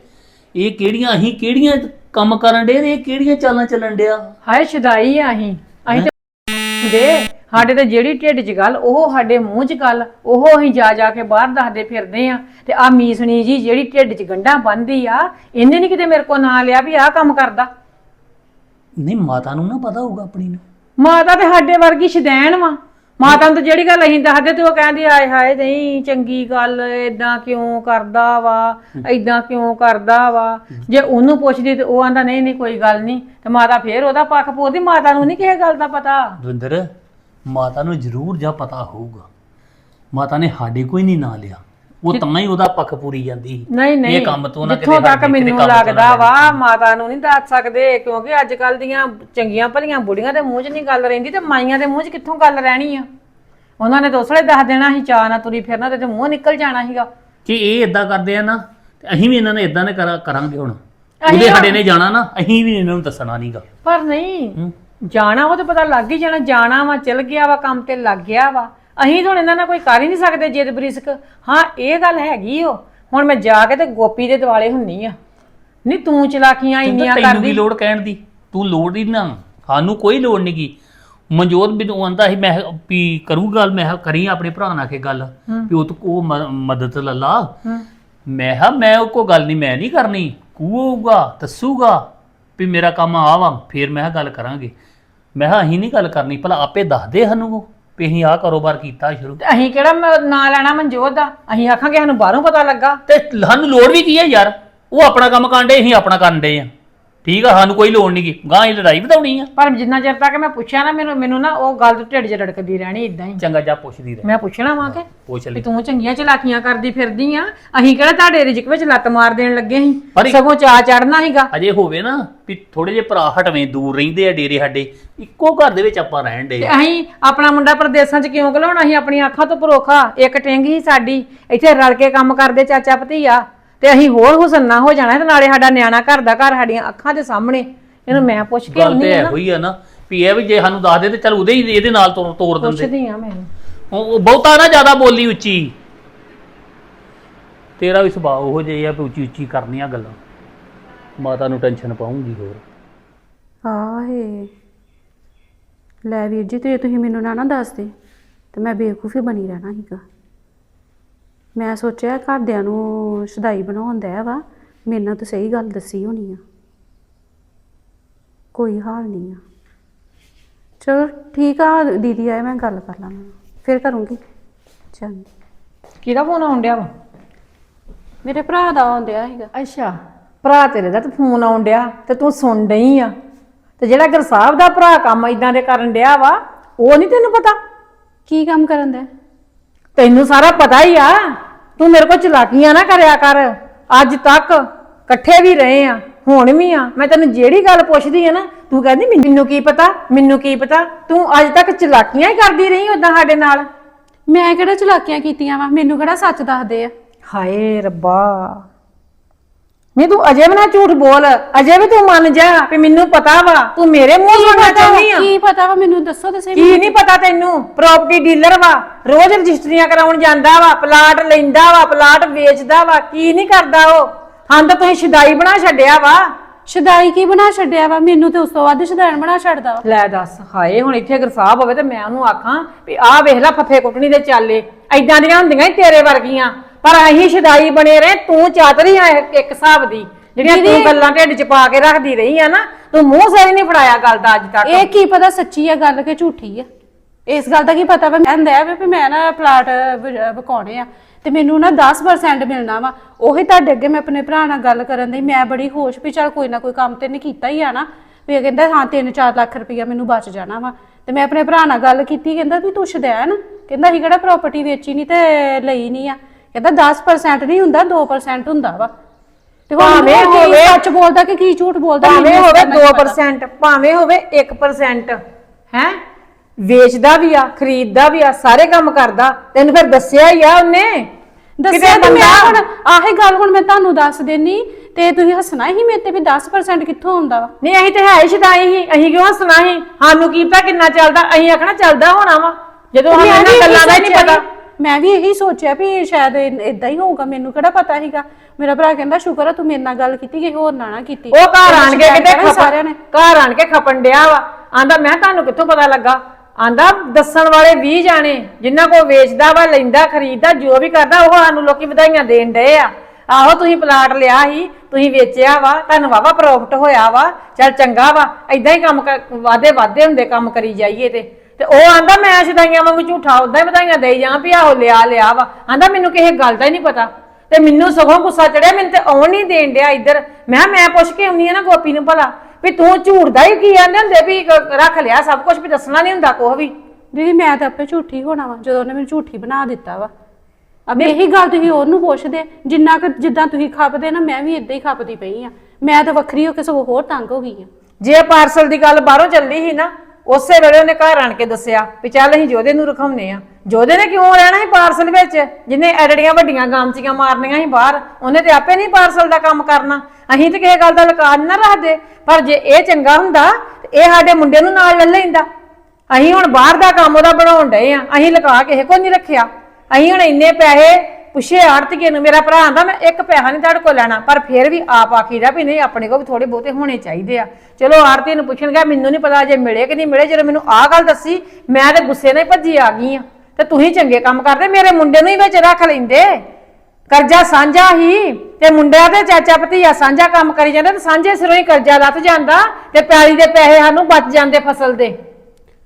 ਇਹ ਕਿਹੜੀਆਂ ਅਸੀਂ ਕਿਹੜੀਆਂ ਕੰਮ ਕਰਨ ਡੇ ਇਹ ਕਿਹੜੀਆਂ ਚਾਲਾਂ ਚੱਲਣ ਡਿਆ? ਹਾਏ ਸ਼ਦਾਈ ਆ ਅਸੀਂ। ਅਸੀਂ ਤੇ ਦੇ ਸਾਡੇ ਤੇ ਜਿਹੜੀ ਢਿੱਡ 'ਚ ਗੱਲ ਉਹ ਸਾਡੇ ਮੂੰਹ 'ਚ ਗੱਲ ਉਹ ਅਸੀਂ ਜਾ ਜਾ ਕੇ ਬਾਹਰ ਦੱਸਦੇ ਫਿਰਦੇ ਆ। ਤੇ ਆ ਮੀਸਣੀ ਜੀ ਜਿਹੜੀ ਢਿੱਡ 'ਚ ਗੰਢਾਂ ਬੰਨਦੀ ਆ ਇਹਨੇ ਨਹੀਂ ਕਿਤੇ ਮੇਰੇ ਕੋਲ ਨਾਂ ਲਿਆ ਵੀ ਆਹ ਕੰਮ ਕਰਦਾ। ਨਹੀਂ ਮਾਤਾ ਨੂੰ ਨਾ ਪਤਾ ਹੋਊਗਾ ਆਪਣੀ ਨੂੰ। ਮਾਤਾ ਤੇ ਸਾਡੇ ਵਰਗੀ ਸ਼ਦੈਣ ਵਾ। ਮਾਤਾ ਨੂੰ ਤਾਂ ਜਿਹੜੀ ਗੱਲ ਅਸੀਂ ਦੱਸਦੇ ਤੇ ਉਹ ਕਹਿੰਦੀ ਆਏ ਹਾਏ, ਨਹੀਂ, ਚੰਗੀ ਗੱਲ ਇਦਾਂ ਕਿਉਂ ਕਰਦਾ ਵਾ? ਇਦਾਂ ਕਿਉਂ ਕਰਦਾ ਵਾ? ਜੇ ਉਹਨੂੰ ਪੁੱਛਦੀ ਤੇ ਉਹ ਆਂਦਾ, ਨਹੀਂ ਨਹੀਂ, ਕੋਈ ਗੱਲ ਨਹੀਂ। ਤੇ ਮਾਤਾ ਫੇਰ ਉਹਦਾ ਪੱਖ ਪੋਦੀ, ਮਾਤਾ ਨੂੰ ਨਹੀਂ ਕਿਸੇ ਗੱਲ ਦਾ ਪਤਾ? ਦਵਿੰਦਰ, ਮਾਤਾ ਨੂੰ ਜ਼ਰੂਰ ਜਾਂ ਪਤਾ ਹੋਊਗਾ। ਮਾਤਾ ਨੇ ਸਾਡੇ ਕੋਈ ਨਹੀਂ ਨਾ ਲਿਆ। ਉਹ ਤਾਂ ਹੀ ਉਹਦਾ ਪੱਖ ਪੂਰੀ ਜਾਂਦੀ ਸੀ। ਨਹੀਂ ਨਹੀਂ ਇਹ ਕੰਮ ਤੋਂ ਨਾ ਜਿੱਥੋਂ ਕਿਤੇ ਤੱਕ ਜਾਏ, ਕਿਤੇ ਮੈਨੂੰ ਲੱਗਦਾ ਵਾ ਮਾਤਾ ਨੂੰ ਨਹੀਂ ਦੱਸ ਸਕਦੇ ਕਿਉਂਕਿ ਅੱਜ ਕੱਲ ਦੀਆਂ ਚੰਗੀਆਂ ਭਲੀਆਂ ਬੁੜੀਆਂ ਦੇ ਮੂੰਹ 'ਚ ਨਹੀਂ ਗੱਲ ਰਹਿੰਦੀ ਤੇ ਮਾਈਆਂ ਦੇ ਮੂੰਹ 'ਚ ਕਿੱਥੋਂ ਗੱਲ ਰਹਿਣੀ ਆ? ਉਹਨਾਂ ਨੇ ਤਾਂ ਉਸਲੇ ਦੱਸ ਦੇਣਾ ਸੀ ਚਾਹ ਨਾ ਤੁਰੀ ਫਿਰਨਾ ਤੇ ਮੂੰਹ ਨਿਕਲ ਜਾਣਾ ਸੀਗਾ। ਕਿ ਇਹ ਇਦਾਂ ਕਰਦੇ ਆ ਨਾ ਤੇ ਅਸੀਂ ਵੀ ਇਹਨਾਂ ਨੇ ਇਦਾਂ ਨੇ ਕਰਾ- ਕਰਾਂਗੇ ਹੁਣ। ਉਹਦੇ ਸਾਡੇ ਨੇ ਜਾਣਾ ਨਾ ਅਸੀਂ ਵੀ ਇਹਨਾਂ ਨੂੰ ਦੱਸਣਾ ਨਹੀਂਗਾ ਪਰ ਨਹੀਂ। ਜਾਣਾ ਉਹ ਤੇ ਪਤਾ ਲੱਗ ਹੀ ਜਾਣਾ ਜਾਣਾ ਵਾ ਚਲ ਗਿਆ ਵਾ ਕੰਮ ਤੇ ਲੱਗ ਗਿਆ ਵਾ। ਅਸੀਂ ਤਾਂ ਹੁਣ ਇਹਨਾਂ ਨਾਲ ਕੋਈ ਕਰ ਹੀ ਨਹੀਂ ਸਕਦੇ ਜਿੱਦ ਬਰਿਸਕ। ਹਾਂ ਇਹ ਗੱਲ ਹੈਗੀ ਓ। ਹੁਣ ਮੈਂ ਜਾ ਕੇ ਤੇ ਗੋਪੀ ਦੇ ਦਿਵਾਲੇ ਹੁੰਨੀ ਆ। ਨਹੀਂ ਤੂੰ ਚਲਾਕੀਆਂ ਇੰਨੀਆਂ ਤੈਨੂੰ ਕੀ ਕਰਦੀ ਲੋੜ ਕਹਿਣ ਦੀ? ਤੂੰ ਲੋੜ ਹੀ ਨਾ। ਸਾਨੂੰ ਕੋਈ ਲੋੜ ਨਹੀਂ ਗੀ ਮਨਜੋਤ ਮੈਨੂੰ ਆਂਦਾ ਸੀ ਮੈਂ ਕਿਹਾ ਵੀ ਕਰੂ ਗੱਲ ਮੈਂ ਕਿਹਾ ਕਰੀ ਆਪਣੇ ਭਰਾ ਨਾਲ ਕੇ ਗੱਲ। ਵੀ ਉਹ ਤੋਂ ਉਹ ਮ- ਮਦਦ ਲੱਲਾ। ਹੂੰ। ਮੈਂ ਕਿਹਾ ਮੈਂ ਉਹ ਕੋ ਗੱਲ ਨਹੀਂ ਮੈਂ ਨਹੀਂ ਕਰਨੀ। ਕੂ ਹੋਊਗਾ ਦੱਸੂਗਾ ਵੀ ਮੇਰਾ ਕੰਮ ਆਵਾ ਫਿਰ ਮੈਂ ਕਿਹਾ ਗੱਲ ਕਰਾਂਗੇ। ਮੈਂ ਕਿਹਾ ਅਸੀਂ ਨਹੀਂ ਗੱਲ ਕਰਨੀ ਭਲਾ ਆਪੇ ਦੱਸ ਦੇ ਸਾਨੂੰ ਉਹ। ਵੀ ਅਸੀਂ ਆਹ ਕਾਰੋਬਾਰ ਕੀਤਾ ਸ਼ੁਰੂ। ਤੇ ਅਸੀਂ ਕਿਹੜਾ ਮ- ਨਾਂ ਲੈਣਾ ਮਨਜੋਤ ਦਾ? ਅਸੀਂ ਆਖਾਂਗੇ ਸਾਨੂੰ ਬਾਹਰੋਂ ਪਤਾ ਲੱਗਾ। ਤੇ ਸਾਨੂੰ ਲੋੜ ਵੀ ਕੀ ਹੈ ਯਾਰ? ਉਹ ਆਪਣਾ ਕੰਮ ਕਾਂਡੇ ਅਸੀਂ ਆਪਣਾ ਕਰਨ ਦੇ ਆ। ਠੀਕ ਆ ਸਾਨੂੰ ਕੋਈ ਲੋੜ ਨਹੀਂ ਗੀ ਗਾਂ ਇਹ ਲੜਾਈ ਵਧਾਉਣੀ ਆ। ਪਰ ਜਿੰਨਾ ਚਿਰ ਤੱਕ ਮੈਂ ਪੁੱਛਿਆ ਨਾ ਮੈਨੂੰ ਮੈਨੂੰ ਨਾ ਉਹ ਗੱਲ ਢਿੱਡ 'ਚ ਰੜਕਦੀ ਰਹਿਣੀ ਇਦਾਂ ਹੀ। ਚੰਗਾ ਜਾ ਪੁੱਛਦੀ ਰਹਿ। ਮੈਂ ਪੁੱਛਣਾ ਵਾਂ ਕਿ ਪੁੱਛ ਵੀ ਲਈ। ਤੂੰ ਚੰਗੀਆਂ ਚਲਾਕੀਆਂ ਕਰਦੀ ਫਿਰਦੀ ਆ। ਅਸੀਂ ਕਿਹੜਾ ਤੁਹਾਡੇ ਰਿਜਕ ਵਿੱਚ ਲੱਤ ਮਾਰ ਦੇਣ ਲੱਗੇ ਪਰ ਸੀ ਇੱਕ- ਸਗੋਂ ਚਾ ਚੜਨਾ ਸੀਗਾ। ਅਜੇ ਹੋਵੇ ਨਾ ਵੀ ਥੋੜੇ ਜਿਹੇ ਭਰਾ ਹਟਵੇਂ ਦੂਰ ਰਹਿੰਦੇ ਆ ਡੇਰੇ ਸਾਡੇ। ਇੱਕੋ ਘਰ ਦੇ ਵਿੱਚ ਆਪਾਂ ਰਹਿਣ ਦੇ ਤੇ ਅਸੀਂ ਆਪਣਾ ਮੁੰਡਾ ਪ੍ਰਦੇਸਾਂ 'ਚ ਕਿਉਂ ਘਲਾਉਣਾ? ਸੀ ਆਪਣੀ ਅੱਖਾਂ ਤੋਂ ਪਰੋਖਾ। ਇੱਕ ਟਿੰਗ ਹੀ ਸਾਡੀ। ਇੱਥੇ ਰਲ ਕੇ ਕੰਮ ਕਰਦੇ ਚਾਚਾ ਭਤੀਆ। ਤੇ ਅਸੀਂ ਹੋਰ ਹੁਸਨਾ ਹੋ ਜਾਣਾ ਤੇ ਨਾਲੇ ਸਾਡਾ ਨਿਆਣਾ ਘਰ ਦਾ ਘਰ ਸਾਡੀਆਂ ਅੱਖਾਂ ਦੇ ਸਾਹਮਣੇ। ਇਹਨੂੰ ਮੈਂ ਪੁੱਛ ਕੇ ਗੱਲ ਆਉਂਦੀ ਤੇ ਆ ਹੈ ਨਾ। ਹੋਈ ਆ ਨਾ ਵੀ ਇਹ ਵੀ ਜੇ ਸਾਨੂੰ ਦੱਸ ਦੇ ਤੇ ਚਲ ਉਹਦੇ ਹੀ ਇਹਦੇ ਨਾਲ ਤੋੜ ਤੋੜ ਦਿੰਦੇ। ਪੁੱਛਦੀ ਆ ਮੈਨੂੰ ਉਹ ਉਹ ਬਹੁਤਾ ਨਾ ਜ਼ਿਆਦਾ ਬੋਲੀ ਉੱਚੀ। ਤੇਰਾ ਵੀ ਸੁਭਾਅ ਉਹੋ ਜਿਹਾ ਆ ਵੀ ਉੱਚੀ ਉੱਚੀ ਕਰਨੀਆਂ ਗੱਲਾਂ। ਮਾਤਾ ਨੂੰ ਟੈਨਸ਼ਨ ਪਾਉਂਗੀ ਹੋਰ। ਆਹੇ। ਲੈ ਵੀਰ ਜੀ ਤੇ ਤੁਸੀਂ ਮੈਨੂੰ ਨਾ ਨਾ ਦੱਸਦੇ ਤੇ ਮੈਂ ਬੇਵਕੂਫੀ ਬਣੀ ਰਹਿਣਾ ਸੀਗਾ। ਮੈਂ ਸੋਚਿਆ ਘਰਦਿਆਂ ਨੂੰ ਸ਼ਦਾਈ ਬਣਾਉਣ ਦਾ ਵਾ ਮੇਰੇ ਨਾਲ ਤਾਂ ਸਹੀ ਗੱਲ ਦੱਸੀ ਹੋਣੀ ਆ। ਕੋਈ ਹਾਲ ਨਹੀਂ ਆ। ਚਲੋ ਠੀਕ ਆ ਦੀਦੀ ਆਏ ਮੈਂ ਗੱਲ ਕਰ ਲਾਂਗਾ ਫਿਰ ਕਰੂੰਗੀ। ਚੰਗਾ। ਕਿਹਦਾ ਫੋਨ ਆਉਣ ਡਿਆ ਵਾ? ਮੇਰੇ ਭਰਾ ਦਾ ਆਉਂਦਿਆ ਸੀਗਾ। ਅੱਛਾ ਭਰਾ ਤੇਰੇ ਦਾ ਤਾਂ ਫੋਨ ਆਉਣ ਡਿਆ ਤੇ ਤੂੰ ਸੁਣ ਡਈ ਆ। ਤੇ ਜਿਹੜਾ ਗੁਰਸਾਹਿਬ ਦਾ ਭਰਾ ਕੰਮ ਇਦਾਂ ਦੇ ਕਰਨ ਡਿਆ ਵਾ ਉਹ ਨਹੀਂ ਤੈਨੂੰ ਪਤਾ? ਕੀ ਕੰਮ ਕਰਨ ਦਾ? ਤੈਨੂੰ ਸਾਰਾ ਪਤਾ ਹੀ ਆ। ਤੂੰ ਮੇਰੇ ਕੋਲ ਚਲਾਕੀਆਂ ਨਾ ਕਰਿਆ ਕਰ। ਅੱਜ ਤੱਕ ਇਕੱਠੇ ਵੀ ਰਹੇ ਆ ਹੁਣ ਵੀ ਆ। ਮੈਂ ਤੈਨੂੰ ਜਿਹੜੀ ਗੱਲ ਪੁੱਛਦੀ ਆ ਨਾ ਤੂੰ ਕਹਿੰਦੀ ਮੈਨੂੰ ਕੀ ਪਤਾ ਮੈਨੂੰ ਕੀ ਪਤਾ? ਤੂੰ ਅੱਜ ਤੱਕ ਚਲਾਕੀਆਂ ਹੀ ਕਰਦੀ ਰਹੀ ਉਦਾਂ ਸਾਡੇ ਨਾਲ। ਮੈਂ ਕਿਹੜਾ ਚਲਾਕੀਆਂ ਕੀਤੀਆਂ ਵਾ? ਮੈਨੂੰ ਕਿਹੜਾ ਸੱਚ ਦੱਸਦੇ ਆ? ਹਾਏ ਰੱਬਾ। ਨਹੀਂ ਤੂੰ ਅਜੇ ਵੀ ਨਾ ਝੂਠ ਬੋਲ ਅਜੇ ਵੀ ਤੂੰ ਮੰਨ ਜਾ ਵੀ ਮੈਨੂੰ ਪਤਾ ਵਾ ਤੂੰ ਮੇਰੇ ਮੂੰਹ ਸੁਣਨਾ ਚਾਹੁੰਦੀ ਆ। ਕੀ ਪਤਾ ਵਾ? ਮੈਨੂੰ ਦੱਸੋ ਤੇ ਸਹੀ ਕੀ ਨਹੀਂ ਪਤਾ ਤੈਨੂੰ? ਪ੍ਰਾਪਰਟੀ ਡੀਲਰ ਵਾ ਰੋਜ਼ ਰਜਿਸਟਰੀਆਂ ਕਰਾਉਣ ਜਾਂਦਾ ਵਾ ਪਲਾਟ ਲੈਂਦਾ ਵਾ ਪਲਾਟ ਵੇਚਦਾ ਵਾ ਕੀ ਨਹੀਂ ਕਰਦਾ ਉਹ? ਹਾਂ ਤਾਂ ਤੁਸੀਂ ਸ਼ਦਾਈ ਬਣਾ ਛੱਡਿਆ ਵਾ। ਸ਼ਦਾਈ ਕੀ ਬਣਾ ਛੱਡਿਆ ਵਾ? ਮੈਨੂੰ ਤੇ ਉਸ ਤੋਂ ਵੱਧ ਸ਼ਦਾਇਣ ਬਣਾ ਛੱਡਦਾ ਵਾ। ਲੈ ਦੱਸ ਹਾਏ ਹੁਣ ਇੱਥੇ ਗਰਸਾਬ ਹੋਵੇ ਤੇ ਮੈਂ ਉਹਨੂੰ ਆਖਾਂ ਵੀ ਆਹ ਵੇਖ ਲੈ ਫੱਫੇ ਕੁੱਟਣੀ ਦੇ ਚਾਲੇ ਐਦਾਂ ਦੀਆਂ ਹੁੰਦੀਆਂ ਤੇਰੇ ਵਰਗੀਆਂ। ਪਰ ਅਸੀਂ ਸ਼ਦਾਈ ਬਣੇ ਰਹੇ ਤੂੰ ਚਾਤਰੀ ਆ ਇੱਕ ਇੱਕ ਹਿਸਾਬ ਦੀ ਜਿਹੜੀਆਂ ਤੂੰ ਗੱਲਾਂ ਢਿੱਡ 'ਚ ਪਾ ਕੇ ਰੱਖਦੀ ਰਹੀ ਆ ਨਾ ਤੂੰ ਮੂੰਹ ਸਿਰ ਨਹੀਂ ਫੜਾਇਆ ਗੱਲ ਦਾ ਅੱਜ ਤੱਕ। ਇਹ ਕੀ ਪਤਾ ਸੱਚੀ ਆ ਗੱਲ ਕਿ ਝੂਠੀ ਆ? ਇਸ ਗੱਲ ਦਾ ਕੀ ਪਤਾ ਵਾ? ਮੈਂ ਹੁੰਦਾ ਵੀ ਮੈਂ ਨਾ ਪਲਾਟ ਵਿਕਾਉਣੇ ਆ ਤੇ ਮੈਨੂੰ ਨਾ 10% ਮਿਲਣਾ ਵਾ। ਉਹੀ ਤੁਹਾਡੇ ਅੱਗੇ ਮੈਂ ਆਪਣੇ ਭਰਾ ਨਾਲ ਗੱਲ ਕਰਨ ਦੀ ਮੈਂ ਬੜੀ ਹੋਸ਼ ਵੀ ਚੱਲ ਕੋਈ ਨਾ ਕੋਈ ਕੰਮ ਤੇ ਨਹੀਂ ਕੀਤਾ ਹੀ ਆ ਨਾ। ਵੀ ਇਹ ਕਹਿੰਦਾ ਹਾਂ 3-4 ਲੱਖ ਰੁਪਈਆ ਮੈਨੂੰ ਬਚ ਜਾਣਾ ਵਾ। ਤੇ ਮੈਂ ਆਪਣੇ ਭਰਾ ਨਾਲ ਗੱਲ ਕੀਤੀ ਕਹਿੰਦਾ ਵੀ ਤੂੰ ਸ਼ਦੈਨ ਕਹਿੰਦਾ ਅਸੀਂ ਕਿਹੜਾ ਪ੍ਰਾਪਰਟੀ ਵੇਚੀ ਨਹੀਂ ਤੇ ਲਈ ਨਹੀਂ ਆ। ਕਹਿੰਦਾ 10% ਨਹੀਂ ਹੁੰਦਾ 2% ਹੁੰਦਾ ਵਾ। ਤੇ ਹੁਣ ਭਾਵੇਂ ਕੀ ਹੋਵੇ- ਸੱਚ ਬੋਲਦਾ ਕਿ ਕੀ ਝੂਠ ਬੋਲਦਾ ਭਾਵੇਂ ਮੈਨੂੰ ਇਸ ਹੋਵੇ ਗੱਲ ਦਾ ਨਹੀਂ ਪਤਾ। 2% ਭਾਵੇਂ ਹੋਵੇ 1% ਹੈ? ਵੇਚਦਾ ਵੀ ਆ ਖਰੀਦਦਾ ਵੀ ਆ ਸਾਰੇ ਕੰਮ ਕਰਦਾ ਤੈਨੂੰ ਫਿਰ ਦੱਸਿਆ ਹੀ ਆ ਉਹਨੇ? ਦੱਸਿਆ ਕਿਤੇ ਤੇ ਮੈਂ ਬੰਦਾ- ਹੁਣ ਆਹੀ ਗੱਲ ਹੁਣ ਮੈਂ ਤੁਹਾਨੂੰ ਦੱਸ ਦੇਣੀ ਤੇ ਤੁਸੀਂ ਹੱਸਣਾ ਹੀ ਮੇਰੇ ਤੇ ਵੀ 10% ਕਿੱਥੋਂ ਆਉਂਦਾ ਵਾ? ਨਹੀਂ ਅਸੀਂ ਤੇ ਹੈ ਹੀ ਸ਼ਦਾਈ ਹੀ ਅਸੀਂ ਕਿਉਂ ਹੱਸਣਾ ਸੀ ਸਾਨੂੰ ਕੀ ਪਤਾ ਕਿੰਨਾ ਚੱਲਦਾ ਅਸੀਂ ਆਖਣਾ ਚੱਲਦਾ ਹੋਣਾ ਵਾ। ਜਦੋਂ ਸਾਨੂੰ ਮੈਂ ਇਹਨਾਂ ਇਹੀ ਗੱਲਾਂ ਦਾ ਹੀ ਨਹੀਂ ਸੋਚਿਆ ਪਤਾ। ਮੈਂ ਵੀ ਇਹੀ ਸੋਚਿਆ ਵੀ ਸ਼ਾਇਦ ਇਦਾਂ ਹੀ ਹੋਊਗਾ ਮੈਨੂੰ ਕਿਹੜਾ ਪਤਾ ਸੀਗਾ। ਮੇਰਾ ਭਰਾ ਕਹਿੰਦਾ ਸ਼ੁਕਰ ਆ ਤੂੰ ਮੇਰੇ ਨਾਲ ਗੱਲ ਕੀਤੀ ਕਿ ਹੋਰ ਨਾ ਨਾ ਕੀਤੀ। ਉਹ ਘਰ ਆਣ ਕੇ ਕਿਤੇ ਸਾਰਿਆਂ ਖਪਣ ਨੇ। ਘਰ ਆਣ ਕੇ ਖਪਣ ਡਿਆ ਵਾ। ਆਂਦਾ ਮੈਂ ਤੁਹਾਨੂੰ ਕਿੱਥੋਂ ਪਤਾ ਲੱਗਾ? ਆਂਦਾ ਦੱਸਣ ਵਾਲੇ 20 ਜਾਣੇ ਜਿਨ੍ਹਾਂ ਕੋ ਵੇਚਦਾ ਵਾ ਲੈਂਦਾ ਖਰੀਦਦਾ ਜੋ ਵੀ ਕਰਦਾ ਉਹ ਸਾਨੂੰ ਲੋਕੀ ਵਧਾਈਆਂ ਦੇਣ ਡਏ ਆ। ਆਹੋ ਤੁਸੀਂ ਪਲਾਟ ਲਿਆ ਸੀ ਤੁਸੀਂ ਵੇਚਿਆ ਵਾ ਤੁਹਾਨੂੰ ਵਾਵਾ ਪ੍ਰੋਫਿਟ ਹੋਇਆ ਵਾ। ਚੱਲ ਚੰਗਾ ਵਾ ਐਦਾਂ ਹੀ ਕੰਮ ਵਾਦੇ ਵਾਦੇ ਹੁੰਦੇ ਕੰਮ ਕਰੀ ਜਾਈਏ ਤੇ। ਤੇ ਉਹ ਆਂਦਾ ਮੈਂ ਸ਼ਦਾਈਆਂ ਵਾਂਗੂ ਝੂਠਾ ਉਦਾਂ ਹੀ ਵਧਾਈਆਂ ਦੇਈ ਜਾਂ ਵੀ ਆਹੋ ਲਿਆ ਲਿਆ ਵਾ। ਆਂਦਾ ਮੈਨੂੰ ਕਿਸੇ ਗੱਲ ਦਾ ਹੀ ਨਹੀਂ ਪਤਾ। ਤੇ ਮੈਨੂੰ ਸਗੋਂ ਗੁੱਸਾ ਚੜਿਆ ਮੈਨੂੰ ਤੇ ਆਉਣ ਨਹੀਂ ਦੇਣ ਡਿਆ ਇੱਧਰ। ਮੈਂ ਮੈਂ ਪੁੱਛ ਕੇ ਆਉਣੀ ਆ ਨਾ ਗੋਪੀ ਨੂੰ ਭਲਾ ਵੀ ਤੂੰ ਝੂਠ ਦਾ ਹੀ ਕੀ ਆਂਦੇ ਹੁੰਦੇ ਵੀ ਕ- ਰੱਖ ਲਿਆ ਸਭ ਕੁਝ ਵੀ ਦੱਸਣਾ ਨਹੀਂ ਹੁੰਦਾ ਕੁਛ ਵੀ। ਦੀਦੀ ਮੈਂ ਤਾਂ ਆਪੇ ਝੂਠੀ ਹੋਣਾ ਵਾ ਜਦੋਂ ਉਹਨੇ ਮੈਨੂੰ ਝੂਠੀ ਬਣਾ ਦਿੱਤਾ ਵਾ। ਅਬ ਇਹੀ ਗੱਲ ਤੁਸੀਂ ਉਹਨੂੰ ਪੁੱਛਦੇ ਜਿੰਨਾ ਕੁ ਜਿੱਦਾਂ ਤੁਸੀਂ ਖਪਦੇ ਨਾ ਮੈਂ ਵੀ ਇਦਾਂ ਹੀ ਖਪਦੀ ਪਈ ਆ। ਮੈਂ ਤਾਂ ਵੱਖਰੀ ਹੋ ਕੇ ਸਗੋਂ ਹੋਰ ਤੰਗ ਹੋ ਗਈ ਆ। ਜੇ ਪਾਰਸਲ ਦੀ ਗੱਲ ਬਾਹਰੋਂ ਚੱਲੀ ਸੀ ਨਾ ਉਸੇ ਵੇਲੇ ਉਹਨੇ ਘਰ ਆਣ ਕੇ ਦੱਸਿਆ ਵੀ ਚੱਲ ਅਸੀਂ ਜੋਦੇ ਨੂੰ ਰਖਾਉਨੇ ਆ ਜੋਦੇ ਨੇ ਕਿਉਂ ਰਹਿਣਾ ਸੀ ਪਾਰਸਲ ਵਿੱਚ? ਜਿੰਨੇ ਐਡੜੀਆਂ ਵੱਡੀਆਂ ਗਾਮਚੀਆਂ ਮਾਰਨੀਆਂ ਸੀ ਬਾਹਰ, ਉਹਨੇ ਤੇ ਆਪੇ ਨਹੀਂ ਪਾਰਸਲ ਦਾ ਕੰਮ ਕਰਨਾ। ਅਸੀਂ ਤੇ ਕਿਸੇ ਗੱਲ ਦਾ ਲਕਾਰ ਨਾ ਰੱਖਦੇ। ਪਰ ਜੇ ਇਹ ਚੰਗਾ ਹੁੰਦਾ, ਤੇ ਇਹ ਸਾਡੇ ਮੁੰਡੇ ਨੂੰ ਨਾਲ ਲੈ ਲੈਂਦਾ। ਅਸੀਂ ਹੁਣ ਬਾਹਰ ਦਾ ਕੰਮ ਉਹਦਾ ਬਣਾਉਣ ਡਏ ਆ ਅਸੀਂ ਲਗਾ ਕਿਸੇ ਕੋ ਨਹੀਂ ਰੱਖਿਆ। ਅਸੀਂ ਹੁਣ ਇੰਨੇ ਪੈਸੇ ਪੁੱਛੇ ਆੜਤੀਏ ਨੂੰ ਮੇਰਾ ਭਰਾ ਆਂਦਾ, ਮੈਂ ਇੱਕ ਪੈਸਾ ਨਹੀਂ ਤੁਹਾਡੇ ਕੋਲ ਲੈਣਾ, ਪਰ ਫਿਰ ਵੀ ਆਪ ਆਖੀਦਾ ਵੀ ਨਹੀਂ, ਆਪਣੇ ਕੋਲ ਵੀ ਥੋੜੇ ਬਹੁਤੇ ਹੋਣੇ ਚਾਹੀਦੇ ਆ। ਚਲੋ ਆੜਤੀ ਨੂੰ ਪੁੱਛਣਗਾ ਮੈਨੂੰ ਨਹੀਂ ਪਤਾ ਜੇ ਮਿਲੇ ਕਿ ਨਹੀਂ ਮਿਲੇ, ਜਦੋਂ ਮੈਨੂੰ ਆਹ ਗੱਲ ਦੱਸੀ, ਮੈਂ ਤੇ ਗੁੱਸੇ ਨਾਲ ਹੀ ਭੱਜੀ ਆ ਗਈ ਆ। ਤੇ ਤੁਸੀਂ ਚੰਗੇ ਕੰਮ ਕਰਦੇ, ਮੇਰੇ ਮੁੰਡੇ ਨੂੰ ਹੀ ਵਿੱਚ ਰੱਖ ਲੈਂਦੇ। ਕਰਜ਼ਾ ਸਾਂਝਾ ਹੀ, ਤੇ ਮੁੰਡਿਆਂ ਤੇ ਚਾਚਾ ਭਤੀਆ ਸਾਂਝਾ ਕੰਮ ਕਰੀ ਜਾਂਦੇ, ਤੇ ਸਾਂਝੇ ਸਿਰੋਂ ਹੀ ਕਰਜ਼ਾ ਲੱਥ ਜਾਂਦਾ, ਤੇ ਪੈਲੀ ਦੇ ਪੈਸੇ ਸਾਨੂੰ ਬਚ ਜਾਂਦੇ ਫਸਲ ਦੇ।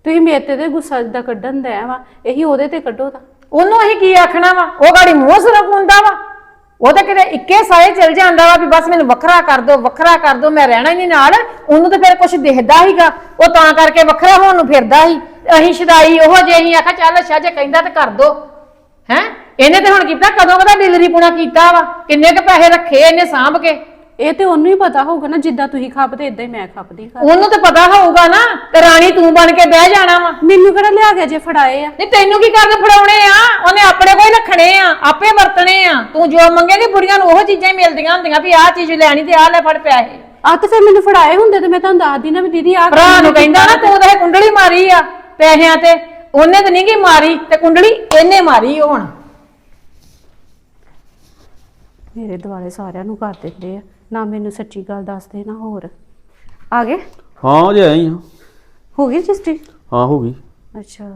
ਤੁਸੀਂ ਮੇਰੇ ਤੇ ਤੇ ਗੁੱਸਾ ਜਿੱਦਾਂ ਕੱਢਣ ਦਾ ਵਾ, ਇਹੀ ਉਹਦੇ ਤੇ ਕੱਢੋ ਤਾਂ। ਉਹਨੂੰ ਅਸੀਂ ਕੀ ਆਖਣਾ ਵਾ? ਉਹ ਗਾੜੀ ਮੂੰਹ ਸਿਰੋਂ ਪੁੰਦਾ ਵਾ। ਉਹ ਤਾਂ ਕਿਤੇ ਇੱਕੇ ਸਾਏ ਚਲ ਜਾਂਦਾ ਵਾ ਵੀ ਬਸ ਮੈਨੂੰ ਵੱਖਰਾ ਕਰ ਦੋ, ਵੱਖਰਾ ਕਰ ਦੋ, ਮੈਂ ਰਹਿਣਾ ਹੀ ਨਹੀਂ ਨਾਲ। ਉਹਨੂੰ ਤਾਂ ਫਿਰ ਕੁਝ ਦਿਖਦਾ ਹੀਗਾ ਉਹ ਤਾਂ ਕਰਕੇ ਵੱਖਰਾ ਹੋਣ ਨੂੰ ਫਿਰਦਾ ਸੀ। ਅਸੀਂ ਸ਼ਦਾਈ ਉਹੋ ਜੇ ਅਸੀਂ ਆਖਾ ਚੱਲ ਅੱਛਾ, ਜੇ ਕਹਿੰਦਾ ਤੇ ਕਰ ਦੋ। ਹੈ? ਇਹਨੇ ਤੇ ਹੁਣ ਕੀਤਾ, ਕਦੋਂ ਕਦਾ ਡਿਲੀਵਰੀ ਪੁਣਾ ਕੀਤਾ ਵਾ? ਕਿੰਨੇ ਕ ਪੈਸੇ ਰੱਖੇ ਇਹਨੇ ਸਾਂਭ ਕੇ? ਇਹ ਤੇ ਉਹਨੂੰ ਹੀ ਪਤਾ ਹੋਊਗਾ ਨਾ ਜਿੱਦਾਂ ਤੁਸੀਂ ਖਪਦੇ ਇਦਾਂ ਹੀ ਮੈਂ ਖਪਦੀ ਘਰ। ਉਹਨੂੰ ਤੇ ਪਤਾ ਹੋਊਗਾ ਨਾ ਤੇ ਰਾਣੀ ਤੂੰ ਬਣ ਕੇ ਬਹਿ ਜਾਣਾ ਵਾ। ਮੈਨੂੰ ਕਿਹੜਾ ਲਿਆ ਕੇ ਜੇ ਫੜਾਏ ਆ? ਨਹੀਂ ਤੈਨੂੰ ਕੀ ਕਰਨ ਫੜਾਉਣੇ ਆ? ਉਹਨੇ ਆਪਣੇ ਹੀ ਰੱਖਣੇ ਆ ਆਪੇ ਵਰਤਣੇ ਆ। ਤੂੰ ਜੋ ਮੰਗੇਗੀ ਬੁੜੀਆਂ ਨੂੰ ਉਹ ਚੀਜ਼ਾਂ ਹੀ ਮਿਲਦੀਆਂ ਹੁੰਦੀਆਂ ਵੀ ਆਹ ਚੀਜ਼ ਲੈਣੀ ਤੇ ਆਹ ਲੈ ਫੜ ਪੈਸੇ। ਆ ਤੇ ਫਿਰ ਮੈਨੂੰ ਫੜਾਏ ਹੁੰਦੇ ਤੇ ਮੈਂ ਤੁਹਾਨੂੰ ਦੱਸਦੀ ਨਾ ਵੀ ਦੀਦੀ ਆ ਭਰਾ ਨੂੰ ਕਹਿੰਦਾ ਨਾ ਤੂੰ ਤਾਂ ਇਹ ਕੁੰਡਲੀ ਮਾਰੀ ਆ ਪੈਸਿਆਂ ਤੇ। ਉਹਨੇ ਤਾਂ ਨਹੀਂ ਗੀ ਮਾਰੀ ਤੇ ਕੁੰਡਲੀ ਇਹਨੇ ਮਾਰੀ ਹੁਣ। ਮੇਰੇ ਦੁਆਲੇ ਸਾਰਿਆਂ ਨੂੰ ਕਰ ਦਿੰਦੇ ਆ। ਨਾ ਮੈਨੂੰ ਸੱਚੀ ਗੱਲ ਦੱਸਦੇ ਨਾ ਹੋਰ। ਆ ਗਏ? ਹਾਂ ਜੇ ਆਈ ਹਾਂ ਹੋ। ਗਈ ਰਜਿਸਟਰੀ? ਹਾਂ ਹੋ ਗਈ। ਅੱਛਾ।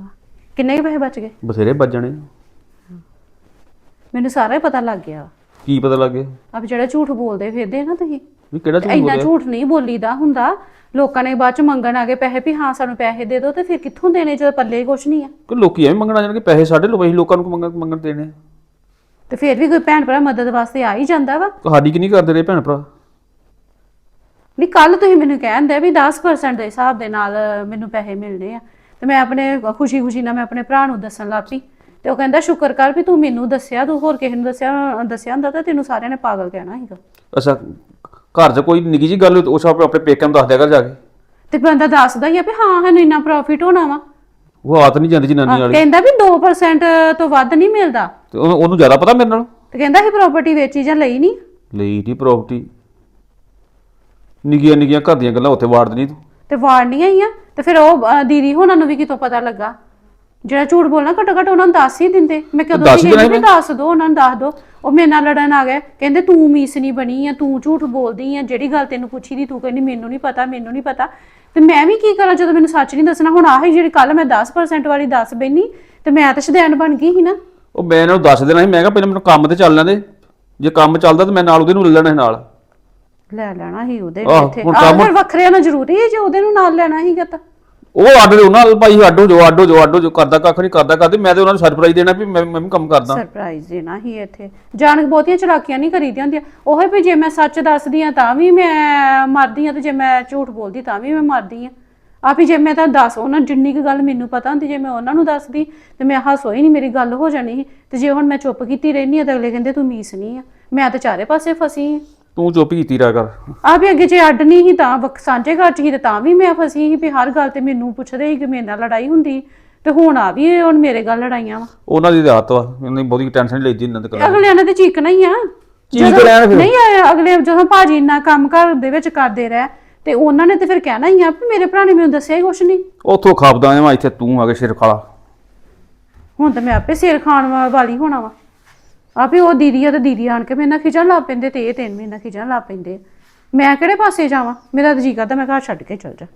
ਕਿੰਨੇ ਕੁ ਪੈਸੇ ਬਚ ਗਏ? ਬਥੇਰੇ ਵੱਜਣੇ ਮੈਨੂੰ ਸਾਰਾ ਹੀ ਪਤਾ ਲੱਗ ਗਿਆ। ਕੀ ਪਤਾ ਲੱਗੇ ਅਬ ਜਿਹੜਾ ਝੂਠ ਬੋਲਦੇ ਫਿਰਦੇ ਆ ਨਾ ਤੁਸੀਂ। ਵੀ ਕਿਹੜਾ ਝੂਠ ਇੰਨਾ ਬੋਲਿਆ ਝੂਠ ਨਹੀਂ ਬੋਲੀਦਾ ਹੁੰਦਾ। ਲੋਕਾਂ ਨੇ ਬਾਅਦ ਚ ਮੰਗਣ ਆ ਗਏ ਪੈਸੇ ਵੀ ਹਾਂ ਸਾਨੂੰ ਪੈਸੇ ਦੇ ਦਿਓ ਤੇ ਫਿਰ ਕਿੱਥੋਂ ਦੇਣੇ ਜਦੋਂ ਪੱਲੇ ਹੀ ਕੁਛ ਨਹੀਂ ਆ। ਕਿ ਲੋਕੀ ਐਵੇਂ ਮੰਗਣਾ ਜਾਣਗੇ ਪੈਸੇ ਸਾਡੇ ਲੋਕ ਅਸੀਂ ਲੋਕਾਂ ਨੂੰ ਮੰਗਣ ਮੰਗਣ ਦੇਣੇ ਆ। ਤੇ ਫਿਰ ਵੀ ਕੋਈ ਭੈਣ ਭਰਾ ਮਦਦ ਵਾਸਤੇ ਆ ਹੀ ਜਾਂਦਾ ਵਾ। ਸਾਡੀ ਕਿ ਨਹੀਂ ਕਰਦੇ ਰਹੇ ਭੈਣ ਭਰਾ? ਨਹੀਂ ਕੱਲ ਤੁਸੀਂ ਮੈਨੂੰ ਕਹਿੰਦੇ ਵੀ 10% ਦੇ ਹਿਸਾਬ ਦੇ ਨਾਲ ਮੈਨੂੰ ਪੈਸੇ ਮਿਲਣੇ ਆ। ਤੇ ਮੈਂ ਆਪਣੇ ਖੁਸ਼ੀ ਖੁਸ਼ੀ ਨਾਲ ਮੈਂ ਆਪਣੇ ਭਰਾ ਨੂੰ ਦੱਸਣ ਲੱਗ ਪਈ। ਤੇ ਉਹ ਕਹਿੰਦਾ ਸ਼ੁਕਰ ਕਰ ਵੀ ਤੂੰ ਮੈਨੂੰ ਦੱਸਿਆ ਤੂੰ ਹੋਰ ਕਿਸੇ ਨੂੰ ਦੱਸਿਆ ਦੱਸਿਆ ਹੁੰਦਾ ਤਾਂ ਤੈਨੂੰ ਸਾਰਿਆਂ ਨੇ ਪਾਗਲ ਕਹਿਣਾ ਸੀਗਾ। ਅੱਛਾ ਘਰ 'ਚ ਕੋਈ ਨਿੱਕੀ ਜੀ ਗੱਲ ਹੋਈ ਤਾਂ ਉਸ ਆਪਣੇ ਆਪਣੇ ਪੇਕਿਆਂ ਨੂੰ ਦੱਸ ਦਿਆ ਕਰ ਜਾ ਕੇ। ਤੇ ਬੰਦਾ ਦੱਸਦਾ ਹੀ ਆ ਵੀ ਹਾਂ ਸਾਨੂੰ ਇੰਨਾ ਪ੍ਰੋਫਿਟ ਹੋਣਾ ਵਾ। ਉਹ ਆਤ ਨਹੀਂ ਜਾਂਦੀ ਜਨਾਨੀ ਵਾਲੀ। ਕਹਿੰਦਾ ਵੀ 2% ਤੋਂ ਵੱਧ ਨਹੀਂ ਮਿਲਦਾ। ਤੇ ਉਹਨੂੰ ਉਹਨੂੰ ਜ਼ਿਆਦਾ ਪਤਾ ਮੇਰੇ ਨਾਲ? ਤੇ ਕਹਿੰਦਾ ਸੀ ਪ੍ਰਾਪਰਟੀ ਵੇਚੀ ਜਾਂ ਲਈ ਨਹੀਂ ਲਈ ਦੀ ਪ੍ਰਾਪਰਟੀ ਨਿੱਕੀਆਂ ਨਿੱਕੀਆਂ ਘਰ ਦੀਆਂ ਗੱਲਾਂ ਉੱਥੇ ਵਾੜ ਦੇਣੀ ਤੂੰ। ਤੇ ਵਾਰਨੀਆਂ ਹੀ ਆ। ਤੇ ਫਿਰ ਉਹ ਅਹ, ਦੀਦੀ ਹੋਣਾ ਨੂੰ ਵੀ ਕਿਤੋਂ ਪਤਾ ਲੱਗਾ? ਜਿਹੜਾ ਝੂਠ ਬੋਲਣਾ ਘੱਟੋ ਘੱਟ ਉਹਨਾਂ ਨੂੰ ਦੱਸ ਹੀ ਦਿੰਦੇ। ਮੈਂ ਕਦੋਂ ਦੱਸ ਦੀ ਦੇਣਾ ਕਹਿੰਦੀ ਵੀ ਦੱਸ ਦੋ ਉਹਨਾਂ ਨੂੰ ਦੱਸ ਦੋ ਉਹ ਮੇਰੇ ਨਾਲ ਲੜਨ ਆ ਗਏ। ਕਹਿੰਦੇ ਤੂੰ ਮੀਸ ਨਹੀਂ ਬਣੀ ਆ ਤੂੰ ਝੂਠ ਬੋਲਦੀ ਆ। ਜਿਹੜੀ ਗੱਲ ਤੈਨੂੰ ਪੁੱਛੀ ਦੀ ਤੂੰ ਕਹਿੰਦੀ ਮੈਨੂੰ ਨਹੀਂ ਪਤਾ ਮੈਨੂੰ ਨਹੀਂ ਪਤਾ। ਤੇ ਮੈਂ ਵੀ ਕੀ ਕਰਾਂ ਜਦੋਂ ਮੈਨੂੰ ਸੱਚ ਨਹੀਂ ਦੱਸਣਾ? ਹੁਣ ਆਹੀ ਜਿਹੜੀ ਕੱਲ ਮੈਂ 10% ਵਾਲੀ ਦੱਸ ਬੈਨੀ ਤੇ ਮੈਂ ਤਾਂ ਸ਼ਦੈਨ ਬਣ ਗਈ ਸੀ ਨਾ। ਉਹ ਮੈਂ ਇਹਨਾਂ ਨੂੰ ਦੱਸ ਦੇਣਾ ਸੀ ਮੈਂ ਕਿਹਾ ਪਹਿਲਾਂ ਮੈਨੂੰ ਕੰਮ ਤੇ ਚੱਲ ਲੈਂਦੇ ਜੇ ਕੰਮ ਚੱਲਦਾ ਤਾਂ ਮੈਂ ਨਾਲ ਉਹਦੇ ਨੂੰ ਲੈ ਲੈਣਾ ਸੀ ਨਾਲ। ਲੈ ਲੈਣਾ ਸੀ ਉਹਦੇ ਆਹੋ, ਇੱਥੇ। ਹੁਣ ਆਹ ਕੰਮ- ਫਿਰ ਵੱਖਰੇ ਨਾ ਜ਼ਰੂਰੀ ਹੈ ਜੇ ਉਹਦੇ ਨੂੰ ਨਾਲ ਲੈਣਾ ਸੀਗਾ ਤਾਂ। ਉਹ ਅੱਡ ਦੇ ਉਹਨਾਂ ਭਾਈ ਅੱਡੋ ਜੋ ਅੱਡੋ ਜੋ ਅੱਡੋ ਜੋ ਕਰਦਾ ਕੱਖ ਨਹੀਂ ਕਰਦਾ ਕਰਦੇ। ਮੈਂ ਤੇ ਉਹਨਾਂ ਨੂੰ ਸਰਪ੍ਰਾਈਜ਼ ਦੇਣਾ ਵੀ ਮੈਂ ਮੈਂ ਵੀ ਕੰਮ ਕਰਦਾ। ਸਰਪ੍ਰਾਈਜ਼ ਦੇਣਾ ਹੀ ਇੱਥੇ। ਜਾਣ ਕੇ ਬਹੁਤੀਆਂ ਚਲਾਕੀਆਂ ਨਹੀਂ ਕਰੀਦੀਆਂ ਹੁੰਦੀਆਂ। ਉਹ ਵੀ ਜੇ ਮੈਂ ਸੱਚ ਦੱਸਦੀ ਆ ਤਾਂ ਵੀ ਮੈਂ ਮਰਦੀ ਆ ਤੇ ਜੇ ਮੈਂ ਝੂਠ ਬੋਲਦੀ ਤਾਂ ਵੀ ਮੈਂ ਮਰਦੀ ਆ ਆਪ ਹੀ ਜੇ ਮੈਂ ਤਾਂ ਦੱਸ ਉਹਨਾਂ ਜਿੰਨੀ ਕੁ ਗੱਲ ਮੈਨੂੰ ਪਤਾ ਹੁੰਦੀ ਜੇ ਮੈਂ ਉਹਨਾਂ ਨੂੰ ਦੱਸਦੀ ਤੇ ਮੈਂ ਹਾਸੋ ਹੀ ਨਹੀਂ ਮੇਰੀ ਗੱਲ ਹੋ ਜਾਣੀ ਸੀ। ਤੇ ਜੇ ਹੁਣ ਮੈਂ ਚੁੱਪ ਕੀਤੀ ਰਹਿਨੀ ਆ ਤਾਂ ਅਗਲੇ ਕਹਿੰਦੇ ਤੂੰ ਮੀਸ ਨਹੀਂ ਆ। ਮੈਂ ਤਾਂ ਚਾਰੇ ਪਾਸੇ ਫਸੀ ਆ। ਤੂੰ ਚੁੱਪ ਕੀਤੀ ਰਹਿ ਕਰ। ਆ ਵੀ ਅੱਗੇ ਜੇ ਅੱਡ ਨਹੀਂ ਸੀ ਤਾਂ ਵਕ- ਸਾਂਝੇ ਘਰ ਚ ਹੀ ਤੇ ਤਾਂ ਵੀ ਮੈਂ ਫਸੀ ਸੀ ਵੀ ਹਰ ਗੱਲ ਤੇ ਮੈਨੂੰ ਪੁੱਛਦੇ ਸੀ ਕਿ ਮੇਰੇ ਨਾਲ ਲੜਾਈ ਹੁੰਦੀ। ਤੇ ਹੁਣ ਆ ਵੀ ਹੁਣ ਮੇਰੇ ਗੱਲ ਲੜਾਈਆਂ ਵਾ। ਉਹਨਾਂ ਦੀ ਰਾਤ ਵਾ ਉਹਨਾਂ ਦੀ ਬਹੁਤੀ ਟੈਨਸ਼ਨ ਲੈਦੀ ਇਹਨਾਂ ਦੇ ਕੋਲ। ਅਗਲਿਆਂ ਨੇ ਤੇ ਚੀਕਣਾ ਹੀ ਆ। ਚੀਕ ਜਦੋਂ- ਲੈਣ ਫਿਰ। ਨਹੀਂ ਆਇਆ ਅਗਲੇ ਜਦੋਂ ਭਾਜੀ ਇੰਨਾ ਕੰਮ ਘਰ ਦੇ ਵਿੱਚ ਕਰਦੇ ਰਹਿ ਤੇ ਉਹਨਾਂ ਨੇ ਤੇ ਫਿਰ ਕਹਿਣਾ ਹੀ ਆ ਵੀ ਮੇਰੇ ਭਰਾ ਨੇ ਮੈਨੂੰ ਦੱਸਿਆ ਹੀ ਕੁਛ ਨਹੀਂ। ਉੱਥੋਂ ਖਾਪਦਾ ਆ ਇੱਥੇ ਤੂੰ ਆ ਕੇ ਸਿਰ ਖਾਲਾ। ਹੁਣ ਤਾਂ ਮੈਂ ਆਪੇ ਸਿਰ ਖਾਣ ਵਾ- ਵਾਲੀ ਹੋਣਾ ਵਾ। ਆਪੇ ਉਹ ਦੀਦੀ ਆ ਤੇ ਦੀਦੀ ਆਣ ਕੇ ਮੇਰੇ ਨਾਲ ਖਿਜਣ ਲੱਗ ਪੈਂਦੇ ਤੇ ਇਹ ਤਿੰਨ ਮੇਰੇ ਨਾਲ ਖਿਜਣ ਲੱਗ ਪੈਂਦੇ ਮੈਂ ਕਿਹੜੇ ਪਾਸੇ ਜਾਵਾਂ? ਮੇਰਾ ਤਾਂ ਜੀ ਕਰਦਾ ਮੈਂ ਘਰ ਛੱਡ ਕੇ ਚਲ ਜਾ।